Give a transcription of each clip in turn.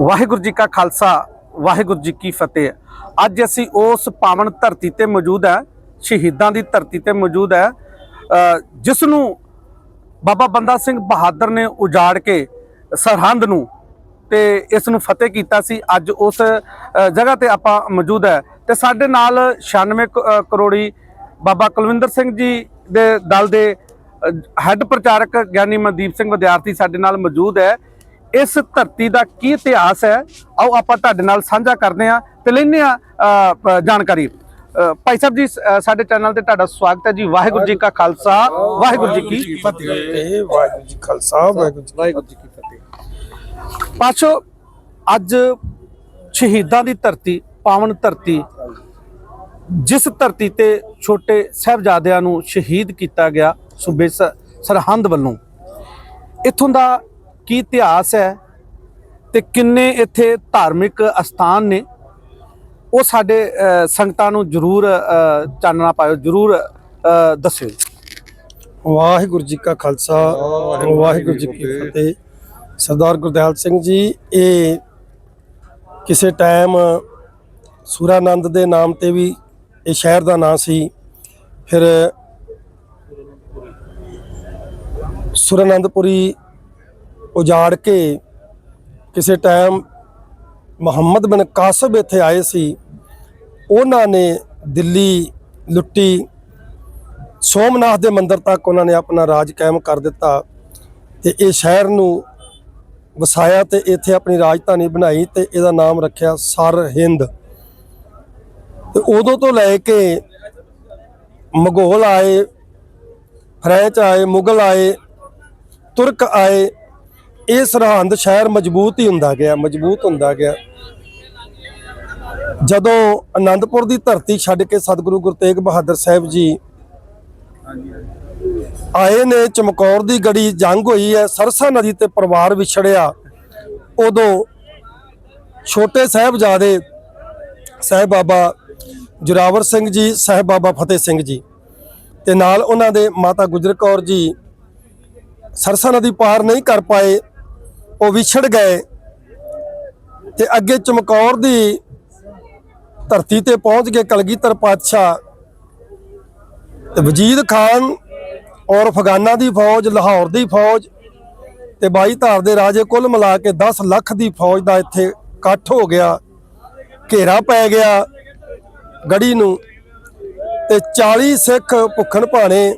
ਵਾਹਿਗੁਰੂ ਜੀ ਕਾ ਖਾਲਸਾ, ਵਾਹਿਗੁਰੂ ਜੀ ਕੀ ਫਤਿਹ। ਅੱਜ ਅਸੀਂ ਉਸ ਪਾਵਨ ਧਰਤੀ ਤੇ ਮੌਜੂਦ ਹੈ, ਸ਼ਹੀਦਾਂ ਦੀ ਧਰਤੀ ਤੇ ਮੌਜੂਦ ਹੈ ਜਿਸ ਨੂੰ ਬਾਬਾ ਬੰਦਾ ਸਿੰਘ ਬਹਾਦਰ ਨੇ ਉਜਾੜ ਕੇ ਸਰਹੰਦ ਨੂੰ ਤੇ ਇਸ ਨੂੰ ਫਤਿਹ ਕੀਤਾ ਸੀ। ਅੱਜ ਉਸ ਜਗ੍ਹਾ ਤੇ ਆਪਾਂ ਮੌਜੂਦ ਹੈ। ਤੇ ਸਾਡੇ ਨਾਲ 96 ਕ- ਕਰੋੜੀ ਬਾਬਾ ਕੁਲਵਿੰਦਰ ਸਿੰਘ ਜੀ ਦੇ ਦਲ ਦੇ ਹੈੱਡ ਪ੍ਰਚਾਰਕ ਗਿਆਨੀ ਮਨਦੀਪ ਸਿੰਘ ਵਿਦਿਆਰਥੀ ਸਾਡੇ ਨਾਲ ਮੌਜੂਦ ਹੈ। ਇਸ ਧਰਤੀ ਦਾ ਕੀ ਇਤਿਹਾਸ ਹੈ? ਆਓ ਆਪਾਂ ਤੁਹਾਡੇ ਨਾਲ ਸਾਂਝਾ ਕਰਦੇ ਹਾਂ ਤੇ ਲੈਂਦੇ ਹਾਂ ਜਾਣਕਾਰੀ। ਭਾਈ ਸਾਹਿਬ ਜੀ ਸਾਡੇ ਚੈਨਲ ਤੇ ਤੁਹਾਡਾ ਸਵਾਗਤ ਹੈ ਜੀ। ਵਾਹਿਗੁਰੂ ਜੀ ਕਾ ਖਾਲਸਾ। ਵਾਹਿਗੁਰੂ ਜੀ ਕੀ ਫਤਿਹ। ਵਾਹਿਗੁਰੂ ਜੀ ਖਾਲਸਾ ਵਾਹਿਗੁਰੂ ਜੀ ਵਾਹਿਗੁਰੂ ਜੀ ਕੀ ਫਤਿਹ। ਪਾਛੋ ਅੱਜ ਸ਼ਹੀਦਾਂ ਦੀ ਧਰਤੀ ਪਾਵਨ ਧਰਤੀ ਜਿਸ ਧਰਤੀ ਤੇ ਛੋਟੇ ਸਾਹਿਬਜ਼ਾਦਿਆਂ ਨੂੰ ਸ਼ਹੀਦ ਕੀਤਾ ਗਿਆ ਸੂਬੇ ਸਰਹੰਦ ਵੱਲੋਂ। ਇਥੋਂ ਦਾ ਕੀ ਇਤਿਹਾਸ ਹੈ ਤੇ ਕਿੰਨੇ ਇੱਥੇ ਧਾਰਮਿਕ ਅਸਥਾਨ ਨੇ ਉਹ ਸਾਡੇ ਸੰਗਤਾਂ ਨੂੰ ਜਰੂਰ ਚਾਨਣਾ ਪਾਇਓ ਜਰੂਰ ਅ, ਦੱਸਿਓ ਵਾਹਿਗੁਰੂ ਜੀ ਕਾ ਖਾਲਸਾ ਵਾਹਿਗੁਰੂ ਜੀ ਕੀ ਫਤਿਹ। ਸਰਦਾਰ ਗੁਰਦਿਆਲ ਸਿੰਘ ਜੀ ਇਹ ਕਿਸੇ ਟਾਈਮ ਸੂਰਾਨੰਦ ਦੇ ਨਾਮ ਤੇ ਵੀ ਇਹ ਸ਼ਹਿਰ ਦਾ ਨਾਂ ਸੀ ਫਿਰ ਸੁਰਾਨੰਦਪੁਰੀ ਉਜਾੜ ਕੇ ਕਿਸੇ ਟਾਈਮ ਮੁਹੰਮਦ ਬਿਨ ਕਾਸਬ ਇੱਥੇ ਆਏ ਸੀ, ਉਹਨਾਂ ਨੇ ਦਿੱਲੀ ਲੁੱਟੀ, ਸੋਮਨਾਥ ਦੇ ਮੰਦਿਰ ਤੱਕ ਉਹਨਾਂ ਨੇ ਆਪਣਾ ਰਾਜ ਕਾਇਮ ਕਰ ਦਿੱਤਾ ਤੇ ਇਹ ਸ਼ਹਿਰ ਨੂੰ ਵਸਾਇਆ ਤੇ ਇੱਥੇ ਆਪਣੀ ਰਾਜਧਾਨੀ ਬਣਾਈ ਤੇ ਇਹਦਾ ਨਾਮ ਰੱਖਿਆ ਸਰ ਹਿੰਦ। ਤੇ ਉਦੋਂ ਤੋਂ ਲੈ ਕੇ ਮਗੋਲ ਆਏ, ਫਰੈਂਚ ਆਏ, ਮੁਗਲ ਆਏ, ਤੁਰਕ ਆਏ ਇਹ ਸਰਹੰਦ ਸ਼ਹਿਰ ਮਜ਼ਬੂਤ ਹੀ ਹੁੰਦਾ ਗਿਆ, ਮਜ਼ਬੂਤ ਹੁੰਦਾ ਗਿਆ। ਜਦੋਂ ਆਨੰਦਪੁਰ ਦੀ ਧਰਤੀ ਛੱਡ ਕੇ ਸਤਿਗੁਰੂ ਗੁਰੂ ਤੇਗ ਬਹਾਦਰ ਸਾਹਿਬ ਜੀ ਆਏ ਨੇ, ਚਮਕੌਰ ਦੀ ਗੜੀ ਜੰਗ ਹੋਈ ਹੈ, ਸਰਸਾ ਨਦੀ ਤੇ ਪਰਿਵਾਰ ਵਿਛੜਿਆ। ਉਦੋਂ ਛੋਟੇ ਸਾਹਿਬਜ਼ਾਦੇ ਸਾਹਿਬ ਬਾਬਾ ਜੁਰਾਵਰ ਸਿੰਘ ਜੀ, ਸਾਹਿਬ ਬਾਬਾ ਫਤਿਹ ਸਿੰਘ ਜੀ ਤੇ ਨਾਲ ਉਹਨਾਂ ਦੇ ਮਾਤਾ ਗੁਜਰ ਕੌਰ ਜੀ ਸਰਸਾ ਨਦੀ ਪਾਰ ਨਹੀਂ ਕਰ ਪਾਏ। ਉਹ ਵਿਛੜ ਗਏ ਤੇ ਅੱਗੇ ਚਮਕੌਰ ਦੀ ਧਰਤੀ ਤੇ ਪਹੁੰਚ ਕੇ ਕਲਗੀਧਰ ਪਾਤਸ਼ਾਹ ਤੇ ਵਜੀਦ ਖਾਨ ਔਰ ਅਫਗਾਨਾ ਦੀ ਫੌਜ, ਲਾਹੌਰ ਦੀ ਫੌਜ ਤੇ 22 ਧਾਰ ਦੇ ਰਾਜੇ ਕੁੱਲ ਮਿਲਾ ਕੇ 10 ਲੱਖ ਦੀ ਫੌਜ ਦਾ ਇੱਥੇ ਇਕੱਠ ਹੋ ਗਿਆ, ਘੇਰਾ ਪੈ ਗਿਆ ਗੜੀ ਨੂੰ ਤੇ 40 ਸਿੱਖ ਭੁੱਖਣ ਭਾਣੇ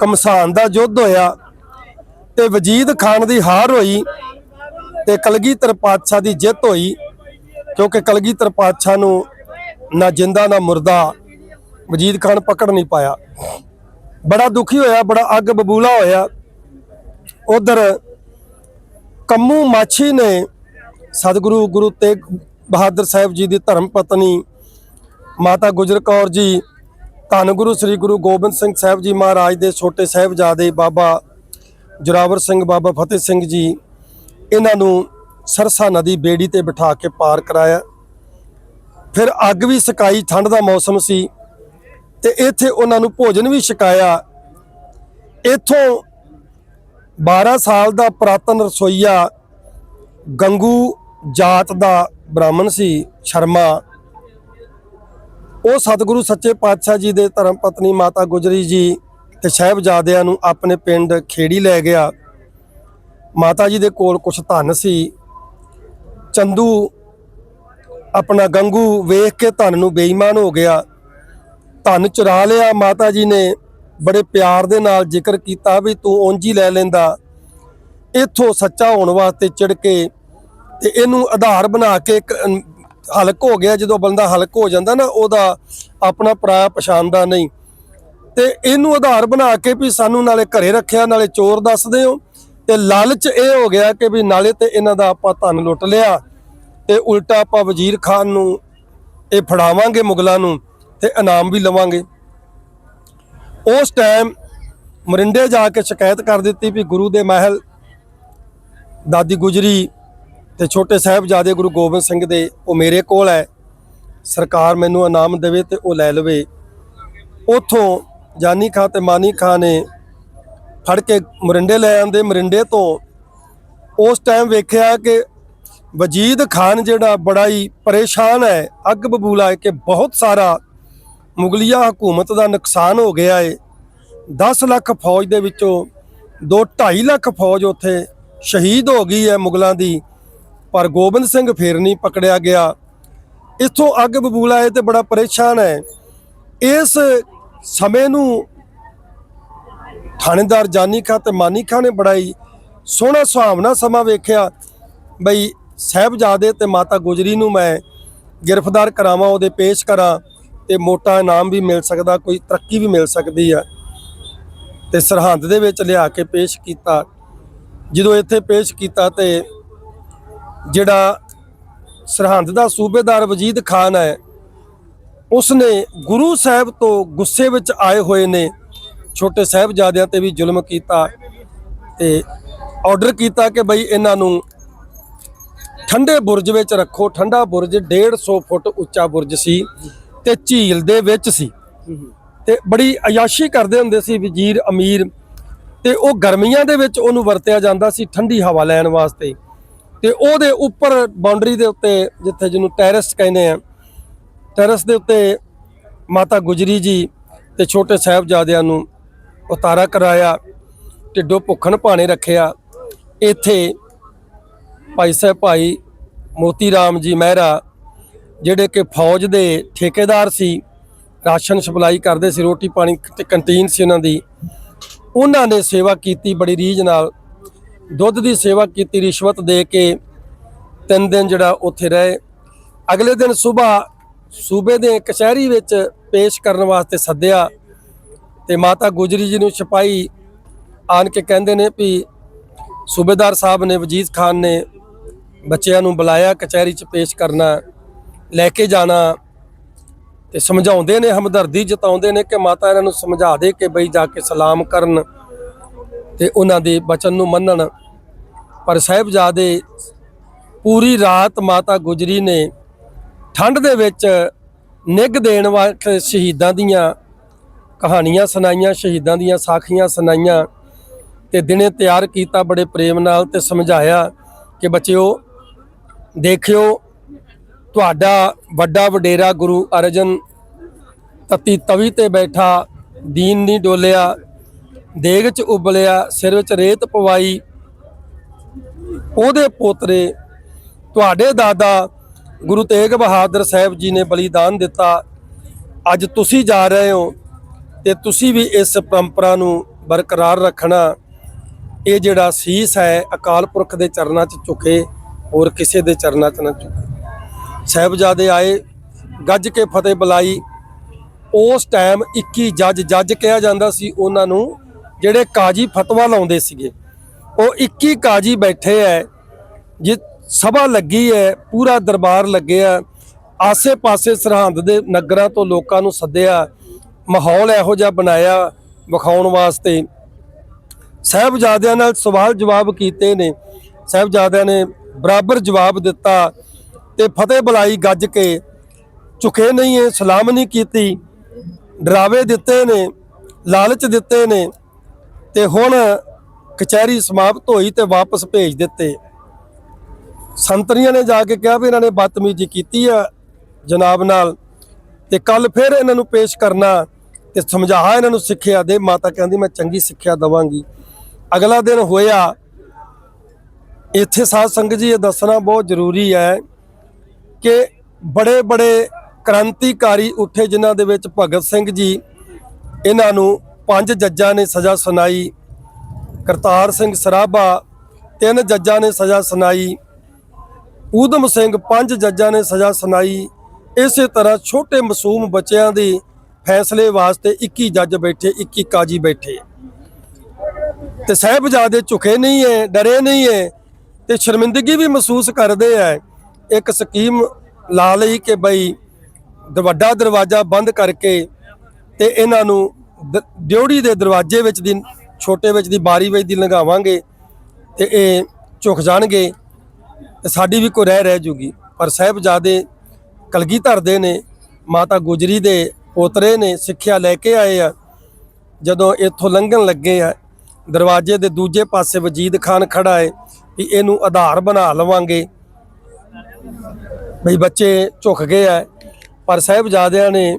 ਕਮਸਾਨ ਦਾ ਯੁੱਧ ਹੋਇਆ ਤੇ ਵਜੀਦ ਖਾਨ ਦੀ ਹਾਰ ਹੋਈ ਤੇ ਕਲਗੀਧਰ ਪਾਤਸ਼ਾਹ ਦੀ ਜਿੱਤ ਹੋਈ, ਕਿਉਂਕਿ ਕਲਗੀਧਰ ਪਾਤਸ਼ਾਹ ਨੂੰ ਨਾ ਜਿੰਦਾ ਨਾ ਮੁਰਦਾ ਵਜੀਦ ਖਾਨ ਪਕੜ ਨਹੀਂ ਪਾਇਆ। ਬੜਾ ਦੁਖੀ ਹੋਇਆ, ਬੜਾ ਅੱਗ ਬਬੂਲਾ ਹੋਇਆ। ਉਧਰ ਕੰਮੂ ਮਾਛੀ ਨੇ ਸਤਿਗੁਰੂ ਗੁਰੂ ਤੇਗ ਬਹਾਦਰ ਸਾਹਿਬ ਜੀ ਦੀ ਧਰਮ ਪਤਨੀ ਮਾਤਾ ਗੁਜਰ ਕੌਰ ਜੀ, ਧੰਨ ਗੁਰੂ ਸ੍ਰੀ ਗੁਰੂ ਗੋਬਿੰਦ ਸਿੰਘ ਸਾਹਿਬ ਜੀ ਮਹਾਰਾਜ ਦੇ ਛੋਟੇ ਸਾਹਿਬਜ਼ਾਦੇ ਬਾਬਾ ਜੁਰਾਵਰ ਸਿੰਘ, ਬਾਬਾ ਫਤਿਹ ਸਿੰਘ ਜੀ ਇਹਨਾਂ ਨੂੰ ਸਰਸਾ ਨਦੀ ਬੇੜੀ ਤੇ ਬਿਠਾ ਕੇ ਪਾਰ ਕਰਾਇਆ। ਫਿਰ ਅੱਗ ਵੀ ਸਕਾਈ, ਠੰਡ ਦਾ ਮੌਸਮ ਸੀ ਤੇ ਇੱਥੇ ਉਹਨਾਂ ਨੂੰ ਭੋਜਨ ਵੀ ਛਕਾਇਆ। ਇੱਥੋਂ 12 ਸਾਲ ਦਾ ਪ੍ਰਾਤਨ ਰਸੋਈਆ ਗੰਗੂ ਜਾਤ ਦਾ ਬ੍ਰਾਹਮਣ ਸੀ, ਸ਼ਰਮਾ। ਉਹ ਸਤਿਗੁਰੂ ਸੱਚੇ ਪਾਤਸ਼ਾਹ ਜੀ ਦੇ ਧਰਮ ਪਤਨੀ ਮਾਤਾ ਗੁਜਰੀ ਜੀ ਤੇ ਸਾਹਿਬਜ਼ਾਦਿਆਂ ਨੂੰ ਆਪਣੇ ਪਿੰਡ ਖੇੜੀ ਲੈ ਗਿਆ। ਮਾਤਾ ਜੀ ਦੇ ਕੋਲ ਕੁਝ ਧਨ ਸੀ। ਚੰਦੂ ਆਪਣਾ ਗੰਗੂ ਵੇਖ ਕੇ ਧਨ ਨੂੰ ਬੇਈਮਾਨ ਹੋ ਗਿਆ। ਧਨ ਚੁਰਾ ਲਿਆ ਮਾਤਾ ਜੀ ਨੇ। ਬੜੇ ਪਿਆਰ ਦੇ ਨਾਲ ਜ਼ਿਕਰ ਕੀਤਾ ਵੀ ਤੂੰ ਉਂਝੀ ਲੈ ਲੈਂਦਾ। ਇੱਥੋਂ ਸੱਚਾ ਹੋਣ ਵਾਸਤੇ ਚਿੜ ਕੇ ਤੇ ਇਹਨੂੰ ਆਧਾਰ ਬਣਾ ਕੇ ਇੱਕ ਹਲਕ ਹੋ ਗਿਆ। ਜਦੋਂ ਬੰਦਾ ਹਲਕ ਹੋ ਜਾਂਦਾ ਨਾ, ਉਹਦਾ ਆਪਣਾ ਪਰਾਇਆ ਪਛਾਣਦਾ ਨਹੀਂ। ਤੇ ਇਹਨੂੰ ਆਧਾਰ ਬਣਾ ਕੇ ਵੀ ਸਾਨੂੰ ਨਾਲੇ ਘਰੇ ਰੱਖਿਆ, ਨਾਲੇ ਚੋਰ ਦੱਸਦੇ ਹੋ ਤੇ ਲਾਲਚ ਇਹ ਹੋ ਗਿਆ ਕਿ ਵੀ ਨਾਲੇ ਤੇ ਇਹਨਾਂ ਦਾ ਆਪਾਂ ਧਨ ਲੁੱਟ ਲਿਆ ਤੇ ਉਲਟਾ ਆਪਾਂ ਵਜ਼ੀਰ ਖਾਨ ਨੂੰ ਇਹ ਫੜਾਵਾਂਗੇ ਮੁਗਲਾਂ ਨੂੰ ਤੇ ਇਨਾਮ ਵੀ ਲਵਾਂਗੇ। ਉਸ ਟਾਈਮ ਮਰਿੰਡੇ ਜਾ ਕੇ ਸ਼ਿਕਾਇਤ ਕਰ ਦਿੱਤੀ ਵੀ ਗੁਰੂ ਦੇ ਮਹਿਲ ਦਾਦੀ ਗੁਜਰੀ ਤੇ ਛੋਟੇ ਸਾਹਿਬਜ਼ਾਦੇ ਗੁਰੂ ਗੋਬਿੰਦ ਸਿੰਘ ਦੇ ਉਹ ਮੇਰੇ ਕੋਲ ਹੈ। ਸਰਕਾਰ ਮੈਨੂੰ ਇਨਾਮ ਦੇਵੇ ਤੇ ਉਹ ਲੈ ਲਵੇ। ਉਥੋਂ ਜਾਨੀ ਖਾਂ ਤੇ ਮਾਨੀ ਖਾਂ ਨੇ ਫੜ ਕੇ ਮਰਿੰਡੇ ਲੈ ਆਂਦੇ ਮਰਿੰਡੇ ਤੋਂ ਉਸ ਟਾਈਮ ਵੇਖਿਆ ਕਿ ਵਜੀਦ ਖਾਨ ਜਿਹੜਾ ਬੜਾ ਹੀ ਪਰੇਸ਼ਾਨ ਹੈ, ਅੱਗ ਬਬੂਲਾ ਹੈ ਕਿ ਬਹੁਤ ਸਾਰਾ ਮੁਗਲਿਆ ਹਕੂਮਤ ਦਾ ਨੁਕਸਾਨ ਹੋ ਗਿਆ ਹੈ 10 ਲੱਖ ਫੌਜ ਦੇ ਵਿੱਚੋਂ 2 2.5 ਲੱਖ ਫੌਜ ਉੱਥੇ ਸ਼ਹੀਦ ਹੋ ਗਈ ਹੈ ਮੁਗਲਾਂ ਦੀ, ਪਰ ਗੋਬਿੰਦ ਸਿੰਘ ਫੇਰ ਨਹੀਂ ਪਕੜਿਆ ਗਿਆ। ਇੱਥੋਂ ਅੱਗ ਬਬੂਲਾ ਹੈ ਤੇ ਬੜਾ ਪਰੇਸ਼ਾਨ ਹੈ। ਇਸ ਸਮੇਂ ਨੂੰ ਥਾਣੇਦਾਰ ਜਾਨੀ ਖਾਂ ਤੇ ਮਾਨੀ ਖਾਂ ਨੇ ਬੜਾ ਹੀ ਸੋਹਣਾ ਸੁਹਾਵਣਾ ਸਮਾਂ ਵੇਖਿਆ। ਬਈ ਸਾਹਿਬਜ਼ਾਦੇ ਤੇ ਮਾਤਾ ਗੁਜਰੀ ਨੂੰ ਮੈਂ ਗ੍ਰਿਫਤਾਰ ਕਰਾਵਾਂ, ਉਹਦੇ ਪੇਸ਼ ਕਰਾਂ ਤੇ ਮੋਟਾ ਇਨਾਮ ਵੀ ਮਿਲ ਸਕਦਾ, ਕੋਈ ਤਰੱਕੀ ਵੀ ਮਿਲ ਸਕਦੀ ਆ। ਤੇ ਸਰਹੰਦ ਦੇ ਵਿੱਚ ਲਿਆ ਕੇ ਪੇਸ਼ ਕੀਤਾ। ਜਦੋਂ ਇੱਥੇ ਪੇਸ਼ ਕੀਤਾ ਤੇ ਜਿਹੜਾ ਸਰਹੰਦ ਦਾ ਸੂਬੇਦਾਰ ਵਜੀਦ ਖਾਨ ਹੈ, ਉਸਨੇ ਗੁਰੂ ਸਾਹਿਬ ਤੋਂ ਗੁੱਸੇ ਵਿੱਚ ਆਏ ਹੋਏ ਨੇ। ਛੋਟੇ ਸਾਹਿਬਜ਼ਾਦਿਆਂ ਤੇ ਵੀ ਜ਼ੁਲਮ ਕੀਤਾ ਤੇ ਆਰਡਰ ਕੀਤਾ ਕਿ ਬਈ ਇਹਨਾਂ ਨੂੰ ਠੰਡੇ ਬੁਰਜ ਵਿੱਚ ਰੱਖੋ। ਠੰਡਾ ਬੁਰਜ 150 ਫੁੱਟ ਉੱਚਾ ਬੁਰਜ ਸੀ ਤੇ ਝੀਲ ਦੇ ਵਿੱਚ ਸੀ। ਤੇ ਬੜੀ ਅਯਾਸ਼ੀ ਕਰਦੇ ਹੁੰਦੇ ਸੀ ਵਜ਼ੀਰ ਅਮੀਰ ਤੇ ਉਹ ਗਰਮੀਆਂ ਦੇ ਵਿੱਚ ਉਹਨੂੰ ਵਰਤਿਆ ਜਾਂਦਾ ਸੀ ਠੰਡੀ ਹਵਾ ਲੈਣ ਵਾਸਤੇ। ਤੇ ਉਹਦੇ ਉੱਪਰ ਬਾਉਂਡਰੀ ਦੇ ਉੱਤੇ ਜਿੱਥੇ ਜਿਹਨੂੰ ਟੈਰਸ ਕਹਿੰਦੇ ਆ ਟੈਰਸ ਦੇ ਉੱਤੇ ਮਾਤਾ ਗੁਜਰੀ ਜੀ ਤੇ ਛੋਟੇ ਸਾਹਿਬਜ਼ਾਦਿਆਂ ਨੂੰ ਉਤਾਰਾ ਕਰਾਇਆ, ਢਿੱਡੋ ਭੁੱਖਣ ਭਾਣੇ ਰੱਖਿਆ। ਇੱਥੇ ਭਾਈ ਸਾਹਿਬ, ਭਾਈ ਮੋਤੀ ਰਾਮ ਜੀ ਮਹਿਰਾ, ਜਿਹੜੇ ਕਿ ਫੌਜ ਦੇ ਠੇਕੇਦਾਰ ਸੀ, ਰਾਸ਼ਨ ਸਪਲਾਈ ਕਰਦੇ ਸੀ, ਰੋਟੀ ਪਾਣੀ ਤੇ ਕੰਟੀਨ ਸੀ ਉਹਨਾਂ ਦੀ, ਉਹਨਾਂ ਨੇ ਸੇਵਾ ਕੀਤੀ ਬੜੀ ਰੀਝ ਨਾਲ। ਦੁੱਧ ਦੀ ਸੇਵਾ ਕੀਤੀ, ਰਿਸ਼ਵਤ ਦੇ ਕੇ ਤਿੰਨ ਦਿਨ ਜਿਹੜਾ ਉੱਥੇ ਰਹੇ। ਅਗਲੇ ਦਿਨ ਸਵੇਰ ਸੂਬੇ ਦੇ ਕਚਹਿਰੀ ਵਿੱਚ ਪੇਸ਼ ਕਰਨ ਵਾਸਤੇ ਸੱਦਿਆ। ਤੇ ਮਾਤਾ ਗੁਜਰੀ ਜੀ ਨੂੰ ਸਿਪਾਹੀ ਆਣ ਕੇ ਕਹਿੰਦੇ ਨੇ ਵੀ ਸੂਬੇਦਾਰ ਸਾਹਿਬ ਨੇ ਵਜੀਦ ਖਾਨ ਨੇ ਬੱਚਿਆਂ ਨੂੰ ਬੁਲਾਇਆ, ਕਚਹਿਰੀ 'ਚ ਪੇਸ਼ ਕਰਨਾ, ਲੈ ਕੇ ਜਾਣਾ ਤੇ ਸਮਝਾਉਂਦੇ ਨੇ, ਹਮਦਰਦੀ ਜਤਾਉਂਦੇ ਨੇ ਕਿ ਮਾਤਾ ਇਹਨਾਂ ਨੂੰ ਸਮਝਾ ਦੇ ਕਿ ਬਈ ਜਾ ਕੇ ਸਲਾਮ ਕਰਨ ਤੇ ਉਹਨਾਂ ਦੇ ਬਚਨ ਨੂੰ ਮੰਨਣ। ਪਰ ਸਾਹਿਬਜ਼ਾਦੇ ਪੂਰੀ ਰਾਤ ਮਾਤਾ ਗੁਜਰੀ ਨੇ ਠੰਡ ਦੇ ਵਿੱਚ ਨਿੱਘ ਦੇਣ ਵਾਲੇ ਸ਼ਹੀਦਾਂ ਦੀਆਂ ਕਹਾਣੀਆਂ ਸੁਣਾਈਆਂ, ਸ਼ਹੀਦਾਂ ਦੀਆਂ ਸਾਖੀਆਂ ਸੁਣਾਈਆਂ ਤੇ ਦਿਨੇ ਤਿਆਰ ਕੀਤਾ ਬੜੇ ਪ੍ਰੇਮ ਨਾਲ ਤੇ ਸਮਝਾਇਆ ਕਿ ਬੱਚਿਓ, ਦੇਖਿਓ, ਤੁਹਾਡਾ ਵੱਡਾ ਵਡੇਰਾ ਗੁਰੂ ਅਰਜਨ ਤਤੀ ਤਵੀ ਤੇ ਬੈਠਾ, ਦੀਨ ਨਹੀਂ ਡੋਲਿਆ, ਦੇਗ ਚ ਉਬਲਿਆ, ਸਿਰ ਵਿੱਚ ਰੇਤ ਪਵਾਈ, ਉਹਦੇ ਪੋਤਰੇ, ਤੁਹਾਡੇ ਦਾਦਾ ਗੁਰੂ ਤੇਗ ਬਹਾਦਰ ਸਾਹਿਬ ਜੀ ਨੇ ਬਲੀਦਾਨ ਦਿੱਤਾ, ਅੱਜ ਤੁਸੀਂ ਜਾ ਰਹੇ ਹੋ ਤੇ ਤੁਸੀਂ ਵੀ ਇਸ ਪਰੰਪਰਾ ਨੂੰ ਬਰਕਰਾਰ ਰੱਖਣਾ, ਇਹ ਜਿਹੜਾ ਸੀਸ ਹੈ, ਅਕਾਲ ਪੁਰਖ ਦੇ ਚਰਨਾਂ 'ਚ ਝੁਕੇ, ਹੋਰ ਕਿਸੇ ਦੇ ਚਰਨਾਂ 'ਚ ਨਾ ਝੁਕੇ। ਸਾਹਿਬਜ਼ਾਦੇ ਆਏ, ਗੱਜ ਕੇ ਫਤਿਹ ਬੁਲਾਈ। ਉਸ ਟਾਈਮ 21 ਜੱਜ ਜੱਜ ਕਿਹਾ ਜਾਂਦਾ ਸੀ ਉਹਨਾਂ ਨੂੰ, ਜਿਹੜੇ ਕਾਜੀ ਫਤਵਾ ਲਾਉਂਦੇ ਸੀਗੇ। ਉਹ 21 ਕਾਜੀ ਬੈਠੇ ਐ, ਜਿ, ਸਭਾ ਲੱਗੀ ਹੈ ਪੂਰਾ ਦਰਬਾਰ ਲੱਗਿਆ। ਆਸੇ-ਪਾਸੇ ਸਰਹੰਦ ਦੇ ਨਗਰਾਂ ਤੋਂ ਲੋਕਾਂ ਨੂੰ ਸੱਦਿਆ। ਮਾਹੌਲ ਇਹੋ ਜਿਹਾ ਬਣਾਇਆ ਵਿਖਾਉਣ ਵਾਸਤੇ। ਸਾਹਿਬਜ਼ਾਦਿਆਂ ਨਾਲ ਸਵਾਲ ਜਵਾਬ ਕੀਤੇ ਨੇ। ਸਾਹਿਬਜ਼ਾਦਿਆਂ ਨੇ ਬਰਾਬਰ ਜਵਾਬ ਦਿੱਤਾ ਤੇ ਫਤਿਹ ਬੁਲਾਈ ਗੱਜ ਕੇ। ਝੁਕੇ ਨਹੀਂ ਹੈ ਸਲਾਮ ਨਹੀਂ ਕੀਤੀ। ਡਰਾਵੇ ਦਿੱਤੇ ਨੇ, ਲਾਲਚ ਦਿੱਤੇ ਨੇ ਤੇ ਹੁਣ ਕਚਹਿਰੀ ਸਮਾਪਤ ਹੋਈ ਤੇ ਵਾਪਸ ਭੇਜ ਦਿੱਤੇ। ਸੰਤਰੀਆਂ ਨੇ ਜਾ ਕੇ ਕਿਹਾ ਵੀ ਇਹਨਾਂ ਨੇ ਬਦਤਮੀਜ਼ੀ ਕੀਤੀ ਆ ਜਨਾਬ ਨਾਲ ਤੇ ਕੱਲ ਫਿਰ ਇਹਨਾਂ ਨੂੰ ਪੇਸ਼ ਕਰਨਾ। ਤੇ ਸਮਝਾ ਇਹਨਾਂ ਨੂੰ ਸਿੱਖਿਆ ਦੇ, ਮਾਤਾ ਕਹਿੰਦੀ, ਮੈਂ ਚੰਗੀ ਸਿੱਖਿਆ ਦਵਾਂਗੀ। ਅਗਲਾ ਦਿਨ ਹੋਇਆ। ਇੱਥੇ ਸਾਧ ਸੰਗਤ ਜੀ, ਇਹ ਦੱਸਣਾ ਬਹੁਤ ਜ਼ਰੂਰੀ ਹੈ ਕਿ ਬੜੇ ਬੜੇ ਕ੍ਰਾਂਤੀਕਾਰੀ ਉੱਠੇ ਜਿਨ੍ਹਾਂ ਦੇ ਵਿੱਚ ਭਗਤ ਸਿੰਘ ਜੀ, ਇਹਨਾਂ ਨੂੰ ਪੰਜ ਜੱਜਾਂ ਨੇ ਸਜ਼ਾ ਸੁਣਾਈ। ਕਰਤਾਰ ਸਿੰਘ ਸਰਾਭਾ, ਤਿੰਨ ਜੱਜਾਂ ਨੇ ਸਜ਼ਾ ਸੁਣਾਈ। ਊਧਮ ਸਿੰਘ ਪੰਜ ਜੱਜਾਂ ਨੇ ਸਜ਼ਾ ਸੁਣਾਈ। ਇਸੇ ਤਰ੍ਹਾਂ ਛੋਟੇ ਮਾਸੂਮ ਬੱਚਿਆਂ ਦੀ ਫੈਸਲੇ ਵਾਸਤੇ 21 ਜੱਜ ਬੈਠੇ 21 ਕਾਜੀ ਬੈਠੇ। ਤੇ ਸਾਹਿਬਜ਼ਾਦੇ ਝੁਕੇ ਨਹੀਂ ਹੈ ਡਰੇ ਨਹੀਂ ਹੈ ਤੇ ਸ਼ਰਮਿੰਦਗੀ ਵੀ ਮਹਿਸੂਸ ਕਰਦੇ ਹੈ ਇੱਕ ਸਕੀਮ ਲਾ ਲਈ ਕਿ ਬਈ ਵੱਡਾ ਦਰਵਾਜ਼ਾ ਬੰਦ ਕਰਕੇ ਤੇ ਇਹਨਾਂ ਨੂੰ ਦ- ਡਿਉੜੀ ਦੇ ਦਰਵਾਜ਼ੇ ਵਿੱਚ ਦੀ, ਛੋਟੇ ਵਿੱਚ ਦੀ ਬਾਰੀ ਵਿੱਚ ਦੀ ਲੰਘਾਵਾਂਗੇ ਤੇ ਇਹ ਝੁਕ ਜਾਣਗੇ। ਤੇ ਸਾਡੀ ਵੀ ਕੋਈ ਰਹਿ ਰਹਿ ਜੂਗੀ। ਪਰ ਸਾਹਿਬਜ਼ਾਦੇ ਕਲਗੀਧਰ ਦੇ ਨੇ, ਮਾਤਾ ਗੁਜਰੀ ਦੇ ਉਤਰੇ ਨੇ ਸਿੱਖਿਆ ਲੈ ਕੇ ਆਏ ਆ। ਜਦੋਂ ਇੱਥੋਂ ਲੰਘਣ ਲੱਗੇ ਆ, ਦਰਵਾਜ਼ੇ ਦੇ ਦੂਜੇ ਪਾਸੇ ਵਜੀਦ ਖਾਨ ਖੜਾ ਹੈ ਵੀ ਇਹਨੂੰ ਆਧਾਰ ਬਣਾ ਲਵਾਂਗੇ। ਬਈ ਬੱਚੇ ਝੁਕ ਗਏ ਐ ਪਰ ਸਾਹਿਬਜ਼ਾਦਿਆਂ ਨੇ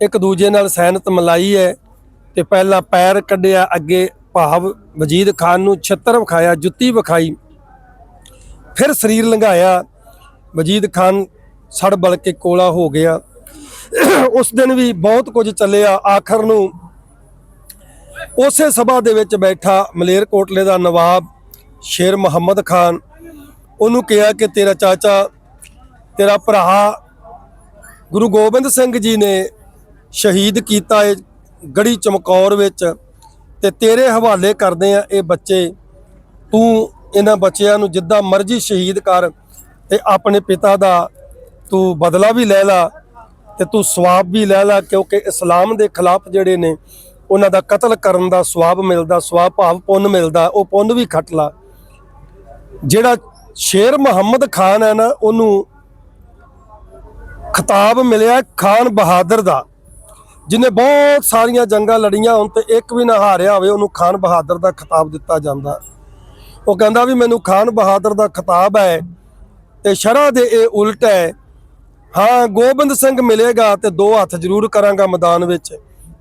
ਇੱਕ ਦੂਜੇ ਨਾਲ ਸੈਨਤ ਮਲਾਈ ਹੈ ਤੇ ਪਹਿਲਾਂ ਪੈਰ ਕੱਢਿਆ, ਅੱਗੇ ਭਾਵ ਵਜੀਦ ਖਾਨ ਨੂੰ ਛੱਤਰ ਵਿਖਾਇਆ, ਜੁੱਤੀ ਵਿਖਾਈ। ਫਿਰ ਸਰੀਰ ਲੰਘਾਇਆ, ਵਜੀਦ ਖਾਨ ਸੜ ਬਲ ਕੇ ਕੋਲਾ ਹੋ ਗਿਆ। ਉਸ ਦਿਨ ਵੀ ਬਹੁਤ ਕੁਝ ਚੱਲਿਆ। ਆਖਰ ਨੂੰ ਉਸੇ ਸਭਾ ਦੇ ਵਿੱਚ ਬੈਠਾ ਮਲੇਰਕੋਟਲੇ ਦਾ ਨਵਾਬ ਸ਼ੇਰ ਮੁਹੰਮਦ ਖਾਨ। ਉਹਨੂੰ ਕਿਹਾ ਕਿ ਤੇਰਾ ਚਾਚਾ, ਤੇਰਾ ਭਰਾ ਗੁਰੂ ਗੋਬਿੰਦ ਸਿੰਘ ਜੀ ਨੇ ਸ਼ਹੀਦ ਕੀਤਾ ਇਹ ਗੜੀ ਚਮਕੌਰ ਵਿੱਚ ਤੇ ਤੇਰੇ ਹਵਾਲੇ ਕਰਦੇ ਆ ਇਹ ਬੱਚੇ। ਤੂੰ ਇਹਨਾਂ ਬੱਚਿਆਂ ਨੂੰ ਜਿੱਦਾਂ ਮਰਜ਼ੀ ਸ਼ਹੀਦ ਕਰ ਤੇ ਆਪਣੇ ਪਿਤਾ ਦਾ ਤੂੰ ਬਦਲਾ ਵੀ ਲੈ ਲਾ। ਤੇ ਤੂੰ ਸਵਾਬ ਵੀ ਲੈ ਲਾ, ਕਿਉਂਕਿ ਇਸਲਾਮ ਦੇ ਖਿਲਾਫ ਜਿਹੜੇ ਨੇ, ਉਹਨਾਂ ਦਾ ਕਤਲ ਕਰਨ ਦਾ ਸਵਾਬ ਮਿਲਦਾ, ਸਵਾਬ ਭਾਵ ਪੁੰਨ ਮਿਲਦਾ, ਉਹ ਪੁੰਨ ਵੀ ਖੱਟ ਲਾ। ਜਿਹੜਾ ਸ਼ੇਰ ਮੁਹੰਮਦ ਖਾਨ ਹੈ ਨਾ, ਉਹਨੂੰ ਖਿਤਾਬ ਮਿਲਿਆ ਖਾਨ ਬਹਾਦਰ ਦਾ, ਜਿਹਨੇ ਬਹੁਤ ਸਾਰੀਆਂ ਜੰਗਾਂ ਲੜੀਆਂ, ਹੁਣ ਤੇ ਇੱਕ ਵੀ ਨਾ ਹਾਰਿਆ ਹੋਵੇ, ਉਹਨੂੰ ਖਾਨ ਬਹਾਦਰ ਦਾ ਖਿਤਾਬ ਦਿੱਤਾ ਜਾਂਦਾ। ਉਹ ਕਹਿੰਦਾ ਵੀ ਮੈਨੂੰ ਖਾਨ ਬਹਾਦਰ ਦਾ ਖਿਤਾਬ ਹੈ, ਤੇ ਸ਼ਰ੍ਹਾ ਦੇ ਇਹ ਉਲਟ ਹੈ ਹਾਂ, ਗੋਬਿੰਦ ਸਿੰਘ ਮਿਲੇਗਾ ਤੇ ਦੋ ਹੱਥ ਜ਼ਰੂਰ ਕਰਾਂਗਾ ਮੈਦਾਨ ਵਿੱਚ।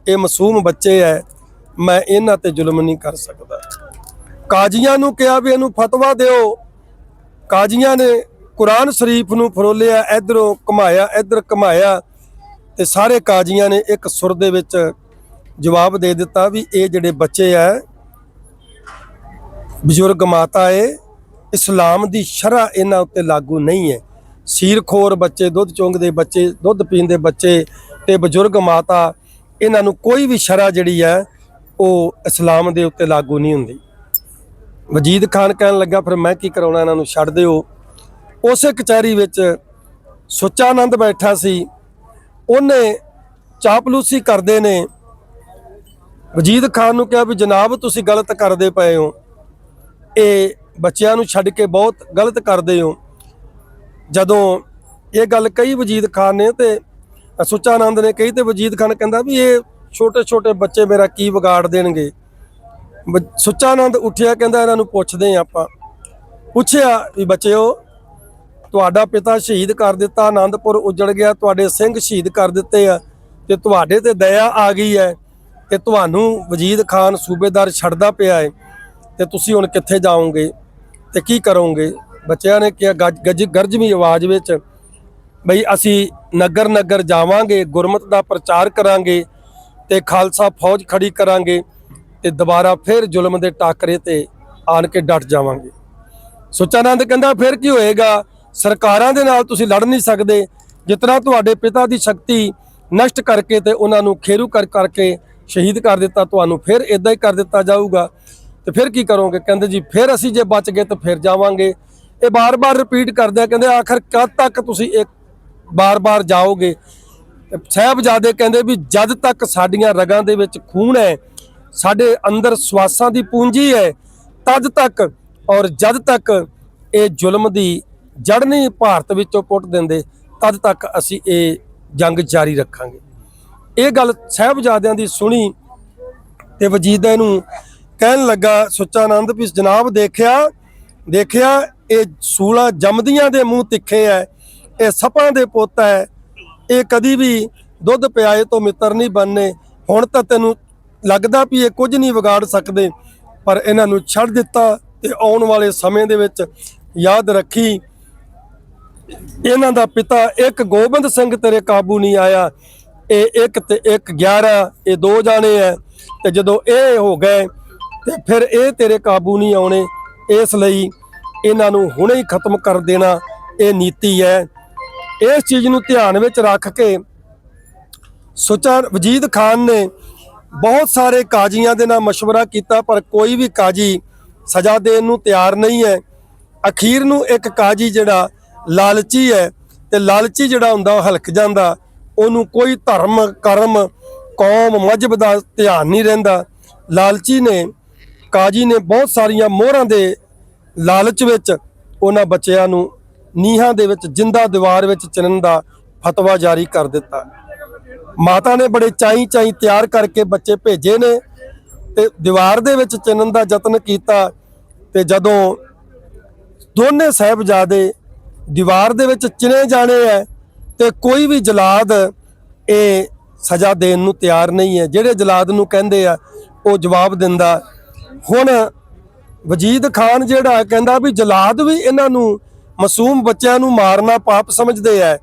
ਇਹ ਮਾਸੂਮ ਬੱਚੇ ਐ। ਮੈਂ ਇਹਨਾਂ ਤੇ ਜ਼ੁਲਮ ਨਹੀਂ ਕਰ ਸਕਦਾ। ਕਾਜ਼ੀਆਂ ਨੂੰ ਕਿਹਾ ਵੀ ਇਹਨੂੰ ਫਤਵਾ ਦਿਓ। ਕਾਜ਼ੀਆਂ ਨੇ ਕੁਰਾਨ ਸ਼ਰੀਫ ਨੂੰ ਫਰੋਲਿਆ, ਇਧਰੋਂ ਘੁਮਾਇਆ, ਇਧਰ ਘੁਮਾਇਆ ਤੇ ਸਾਰੇ ਕਾਜ਼ੀਆਂ ਨੇ ਇੱਕ ਸੁਰ ਦੇ ਵਿੱਚ ਜਵਾਬ ਦੇ ਦਿੱਤਾ ਵੀ ਇਹ ਜਿਹੜੇ ਬੱਚੇ ਐ, ਬਜ਼ੁਰਗ ਮਾਤਾ ਏ, ਇਸਲਾਮ ਦੀ ਸ਼ਰ੍ਹਾ ਇਹਨਾਂ ਉੱਤੇ ਲਾਗੂ ਨਹੀਂ ਹੈ ਸੀਰਖੋਰ ਬੱਚੇ, ਦੁੱਧ ਚੁੰਗਦੇ ਬੱਚੇ, ਦੁੱਧ ਪੀਂਦੇ ਬੱਚੇ ਤੇ ਬਜ਼ੁਰਗ ਮਾਤਾ, ਇਹਨਾਂ ਨੂੰ ਕੋਈ ਵੀ ਸ਼ਰਾ ਜਿਹੜੀ ਹੈ, ਉਹ ਇਸਲਾਮ ਦੇ ਉੱਤੇ ਲਾਗੂ ਨਹੀਂ ਹੁੰਦੀ। ਵਜੀਦ ਖਾਨ ਕਹਿਣ ਲੱਗਾ, ਫਿਰ ਮੈਂ ਕੀ ਕਰਾਉਣਾ, ਇਹਨਾਂ ਨੂੰ ਛੱਡ ਦਿਓ। ਉਸੇ ਕਚਹਿਰੀ ਵਿੱਚ ਸੁੱਚਾਨੰਦ ਬੈਠਾ ਸੀ। ਉਹਨੇ ਚਾਪਲੂਸੀ ਕਰਦੇ ਨੇ। ਵਜੀਦ ਖਾਨ ਨੂੰ ਕਿਹਾ ਵੀ, ਜਨਾਬ, ਤੁਸੀਂ ਗਲਤ ਕਰਦੇ ਪਏ ਹੋ। ਇਹ ਬੱਚਿਆਂ ਨੂੰ ਛੱਡ ਕੇ ਬਹੁਤ ਗਲਤ ਕਰਦੇ ਹੋ। ਜਦੋਂ ਇਹ ਗੱਲ ਕਈ ਵਜੀਦ ਖਾਨ ਨੇ ਤੇ ਸੁੱਚਾਨੰਦ ਨੇ ਕਹੀ ਤੇ ਵਜੀਦ ਖਾਨ ਕਹਿੰਦਾ ਵੀ ਇਹ ਛੋਟੇ ਛੋਟੇ ਬੱਚੇ ਮੇਰਾ ਕੀ ਵਿਗਾੜ ਦੇਣਗੇ। ਬ- ਸੁੱਚਾਨੰਦ ਉੱਠਿਆ, ਕਹਿੰਦਾ ਇਹਨਾਂ ਨੂੰ ਪੁੱਛਦੇ ਹਾਂ ਆਪਾਂ। ਪੁੱਛਿਆ ਵੀ ਬੱਚਿਓ, ਤੁਹਾਡਾ ਪਿਤਾ ਸ਼ਹੀਦ ਕਰ ਦਿੱਤਾ, ਆਨੰਦਪੁਰ ਉਜੜ ਗਿਆ, ਤੁਹਾਡੇ ਸਿੰਘ ਸ਼ਹੀਦ ਕਰ ਦਿੱਤੇ ਆ ਤੇ ਤੁਹਾਡੇ ਤੇ ਦਇਆ ਆ ਗਈ ਹੈ ਕਿ ਤੁਹਾਨੂੰ ਵਜੀਦ ਖਾਨ ਸੂਬੇਦਾਰ ਛੱਡਦਾ ਪਿਆ ਹੈ ਤੇ ਤੁਸੀਂ ਹੁਣ ਕਿੱਥੇ ਜਾਓਗੇ ਤੇ ਕੀ ਕਰੋਗੇ? ਬੱਚਿਆਂ ਨੇ ਕਿਹਾ, ਗੱਜ, ਗੱਜ- ਗਰਜਵੀਂ ਆਵਾਜ਼ ਵਿੱਚ ਬਈ ਅਸੀਂ ਨਗਰ ਨਗਰ ਜਾਵਾਂਗੇ, ਗੁਰਮਤ ਦਾ ਪ੍ਰਚਾਰ ਕਰਾਂਗੇ ਤੇ ਖਾਲਸਾ ਫੌਜ ਖੜੀ ਕਰਾਂਗੇ ਤੇ ਦੁਬਾਰਾ ਫਿਰ ਜ਼ੁਲਮ ਦੇ ਟਾਕਰੇ ਤੇ ਆਣ ਕੇ ਡਟ ਜਾਵਾਂਗੇ। ਸੁਚਾਨੰਦ ਕਹਿੰਦਾ, ਫਿਰ ਕੀ ਹੋਏਗਾ? ਸਰਕਾਰਾਂ ਦੇ ਨਾਲ ਤੁਸੀਂ ਲੜ ਨਹੀਂ ਸਕਦੇ। ਜਿਤਨਾ ਤੁਹਾਡੇ ਪਿਤਾ ਦੀ ਸ਼ਕਤੀ ਨਸ਼ਟ ਕਰਕੇ ਤੇ ਉਹਨਾਂ ਨੂੰ ਖੇਰੂ ਕਰ, ਕਰਕੇ ਸ਼ਹੀਦ ਕਰ ਦਿੱਤਾ, ਤੁਹਾਨੂੰ ਫਿਰ ਇਦਾਂ ਹੀ ਕਰ ਦਿੱਤਾ ਜਾਊਗਾ। ਤੇ ਫਿਰ ਕੀ ਕਰੋਗੇ? ਕਹਿੰਦੇ ਜੀ, ਫਿਰ ਅਸੀਂ ਜੇ ਬਚ ਗਏ ਤਾਂ ਫਿਰ ਜਾਵਾਂਗੇ। ਇਹ ਬਾਰ-ਬਾਰ ਰਿਪੀਟ ਕਰਦੇ ਆ, ਕਹਿੰਦੇ ਆਖਰ ਕਦ ਤੱਕ ਤੁਸੀਂ ਇੱਕ ਬਾਰ-ਬਾਰ ਜਾਓਗੇ? ਤੇ ਸਾਹਿਬਜ਼ਾਦੇ ਕਹਿੰਦੇ ਵੀ ਜਦ ਤੱਕ ਸਾਡੀਆਂ ਰਗਾਂ ਦੇ ਵਿੱਚ ਖੂਨ ਹੈ, ਸਾਡੇ ਅੰਦਰ ਸਵਾਸਾਂ ਦੀ ਪੂੰਜੀ ਹੈ, ਤਦ ਤੱਕ ਔਰ ਜਦ ਤੱਕ ਇਹ ਜ਼ੁਲਮ ਦੀ ਜੜ ਨਹੀਂ ਭਾਰਤ ਵਿੱਚੋਂ ਪੁੱਟ ਦਿੰਦੇ, ਤਦ ਤੱਕ ਅਸੀਂ ਇਹ ਜੰਗ ਜਾਰੀ ਰੱਖਾਂਗੇ। ਇਹ ਗੱਲ ਸਾਹਿਬਜ਼ਾਦਿਆਂ ਦੀ ਸੁਣੀ ਤੇ ਵਜੀਦਾ ਨੂੰ ਕਹਿਣ ਲੱਗਾ ਸੁੱਚਾਨੰਦ ਵੀ ਜਨਾਬ ਦੇਖਿਆ ਦੇਖਿਆ ਇਹ ਸੂਲਾ ਜੰਮਦੀਆਂ ਦੇ ਮੂੰਹ ਤਿੱਖੇ ਐ, ਇਹ ਸਪਾਂ ਦੇ ਪੁੱਤ ਐ। ਇਹ ਕਦੀ ਵੀ ਦੁੱਧ ਪਿਆਏ ਤੋਂ ਮਿੱਤਰ ਨਹੀਂ ਬਣਨੇ। ਹੁਣ ਤਾਂ ਤੈਨੂੰ ਲੱਗਦਾ ਵੀ ਇਹ ਕੁਝ ਨਹੀਂ ਵਿਗਾੜ ਸਕਦੇ, ਪਰ ਇਹਨਾਂ ਨੂੰ ਛੱਡ ਦਿੱਤਾ ਤੇ ਆਉਣ ਵਾਲੇ ਸਮੇਂ ਦੇ ਵਿੱਚ ਯਾਦ ਰੱਖੀ। ਇਹਨਾਂ ਦਾ ਪਿਤਾ ਇੱਕ ਗੋਬਿੰਦ ਸਿੰਘ ਤੇਰੇ ਕਾਬੂ ਨਹੀਂ ਆਇਆ। ਇਹ ਇੱਕ ਤੇ ਇੱਕ 11 ਇਹ ਦੋ ਜਾਣੇ ਐ। ਤੇ ਜਦੋਂ ਇਹ ਹੋ ਗਏ, ਤੇ ਫਿਰ ਇਹ ਤੇਰੇ ਕਾਬੂ ਨਹੀਂ ਆਉਣੇ। ਇਸ ਲਈ ਇਹਨਾਂ ਨੂੰ ਹੁਣੇ ਹੀ ਖਤਮ ਕਰ ਦੇਣਾ ਇਹ ਨੀਤੀ ਹੈ ਇਸ ਚੀਜ਼ ਨੂੰ ਧਿਆਨ ਵਿੱਚ ਰੱਖ ਕੇ ਸੁਚਾ ਵਜੀਦ ਖਾਨ ਨੇ ਬਹੁਤ ਸਾਰੇ ਕਾਜ਼ੀਆਂ ਦੇ ਨਾਲ مشورہ ਕੀਤਾ ਪਰ ਕੋਈ ਵੀ ਕਾਜ਼ੀ ਸਜ਼ਾ ਦੇਣ ਨੂੰ ਤਿਆਰ ਨਹੀਂ ਹੈ ਅਖੀਰ ਨੂੰ ਇੱਕ ਕਾਜ਼ੀ ਜਿਹੜਾ ਲਾਲਚੀ ਹੈ ਤੇ ਲਾਲਚੀ ਜਿਹੜਾ ਹੁੰਦਾ ਉਹ ਹਲਕ ਜਾਂਦਾ ਉਹਨੂੰ ਕੋਈ ਧਰਮ ਕਰਮ ਕੌਮ ਮਜਬ ਦਾ ਧਿਆਨ ਨਹੀਂ ਰਹਿੰਦਾ ਲਾਲਚੀ ਨੇ ਕਾਜ਼ੀ ਨੇ ਬਹੁਤ ਸਾਰੀਆਂ ਮੋਹਰਾਂ ਦੇ ਲਾਲਚ ਵਿੱਚ ਉਹਨਾਂ ਬੱਚਿਆਂ ਨੂੰ ਨੀਹਾਂ ਦੇ ਵਿੱਚ ਜਿੰਦਾ ਦੀਵਾਰ ਵਿੱਚ ਚਿਣਨ ਦਾ ਫਤਵਾ ਜਾਰੀ ਕਰ ਦਿੱਤਾ। ਮਾਤਾ ਨੇ ਬੜੇ ਚਾਈ ਚਾਈ ਤਿਆਰ ਕਰਕੇ ਬੱਚੇ ਭੇਜੇ ਨੇ ਤੇ ਦੀਵਾਰ ਦੇ ਵਿੱਚ ਚਿਣਨ ਦਾ ਯਤਨ ਕੀਤਾ ਤੇ ਜਦੋਂ ਦੋਨੇ ਸਾਹਿਬਜ਼ਾਦੇ ਦੀਵਾਰ ਦੇ ਵਿੱਚ ਚਿਣੇ ਜਾਣੇ ਹੈ ਤੇ ਕੋਈ ਵੀ ਜਲਾਦ ਇਹ ਸਜ਼ਾ ਦੇਣ ਨੂੰ ਤਿਆਰ ਨਹੀਂ ਹੈ ਜਿਹੜੇ ਜਲਾਦ ਨੂੰ ਕਹਿੰਦੇ ਆ, ਉਹ ਜਵਾਬ ਦਿੰਦਾ, ਹੁਣ ਵਜੀਦ ਖਾਨ ਜਿਹੜਾ ਕਹਿੰਦਾ ਵੀ ਜਲਾਦ ਵੀ ਇਹਨਾਂ ਨੂੰ ਮਾਸੂਮ ਬੱਚਿਆਂ ਨੂੰ ਮਾਰਨਾ ਪਾਪ ਸਮਝਦੇ ਆ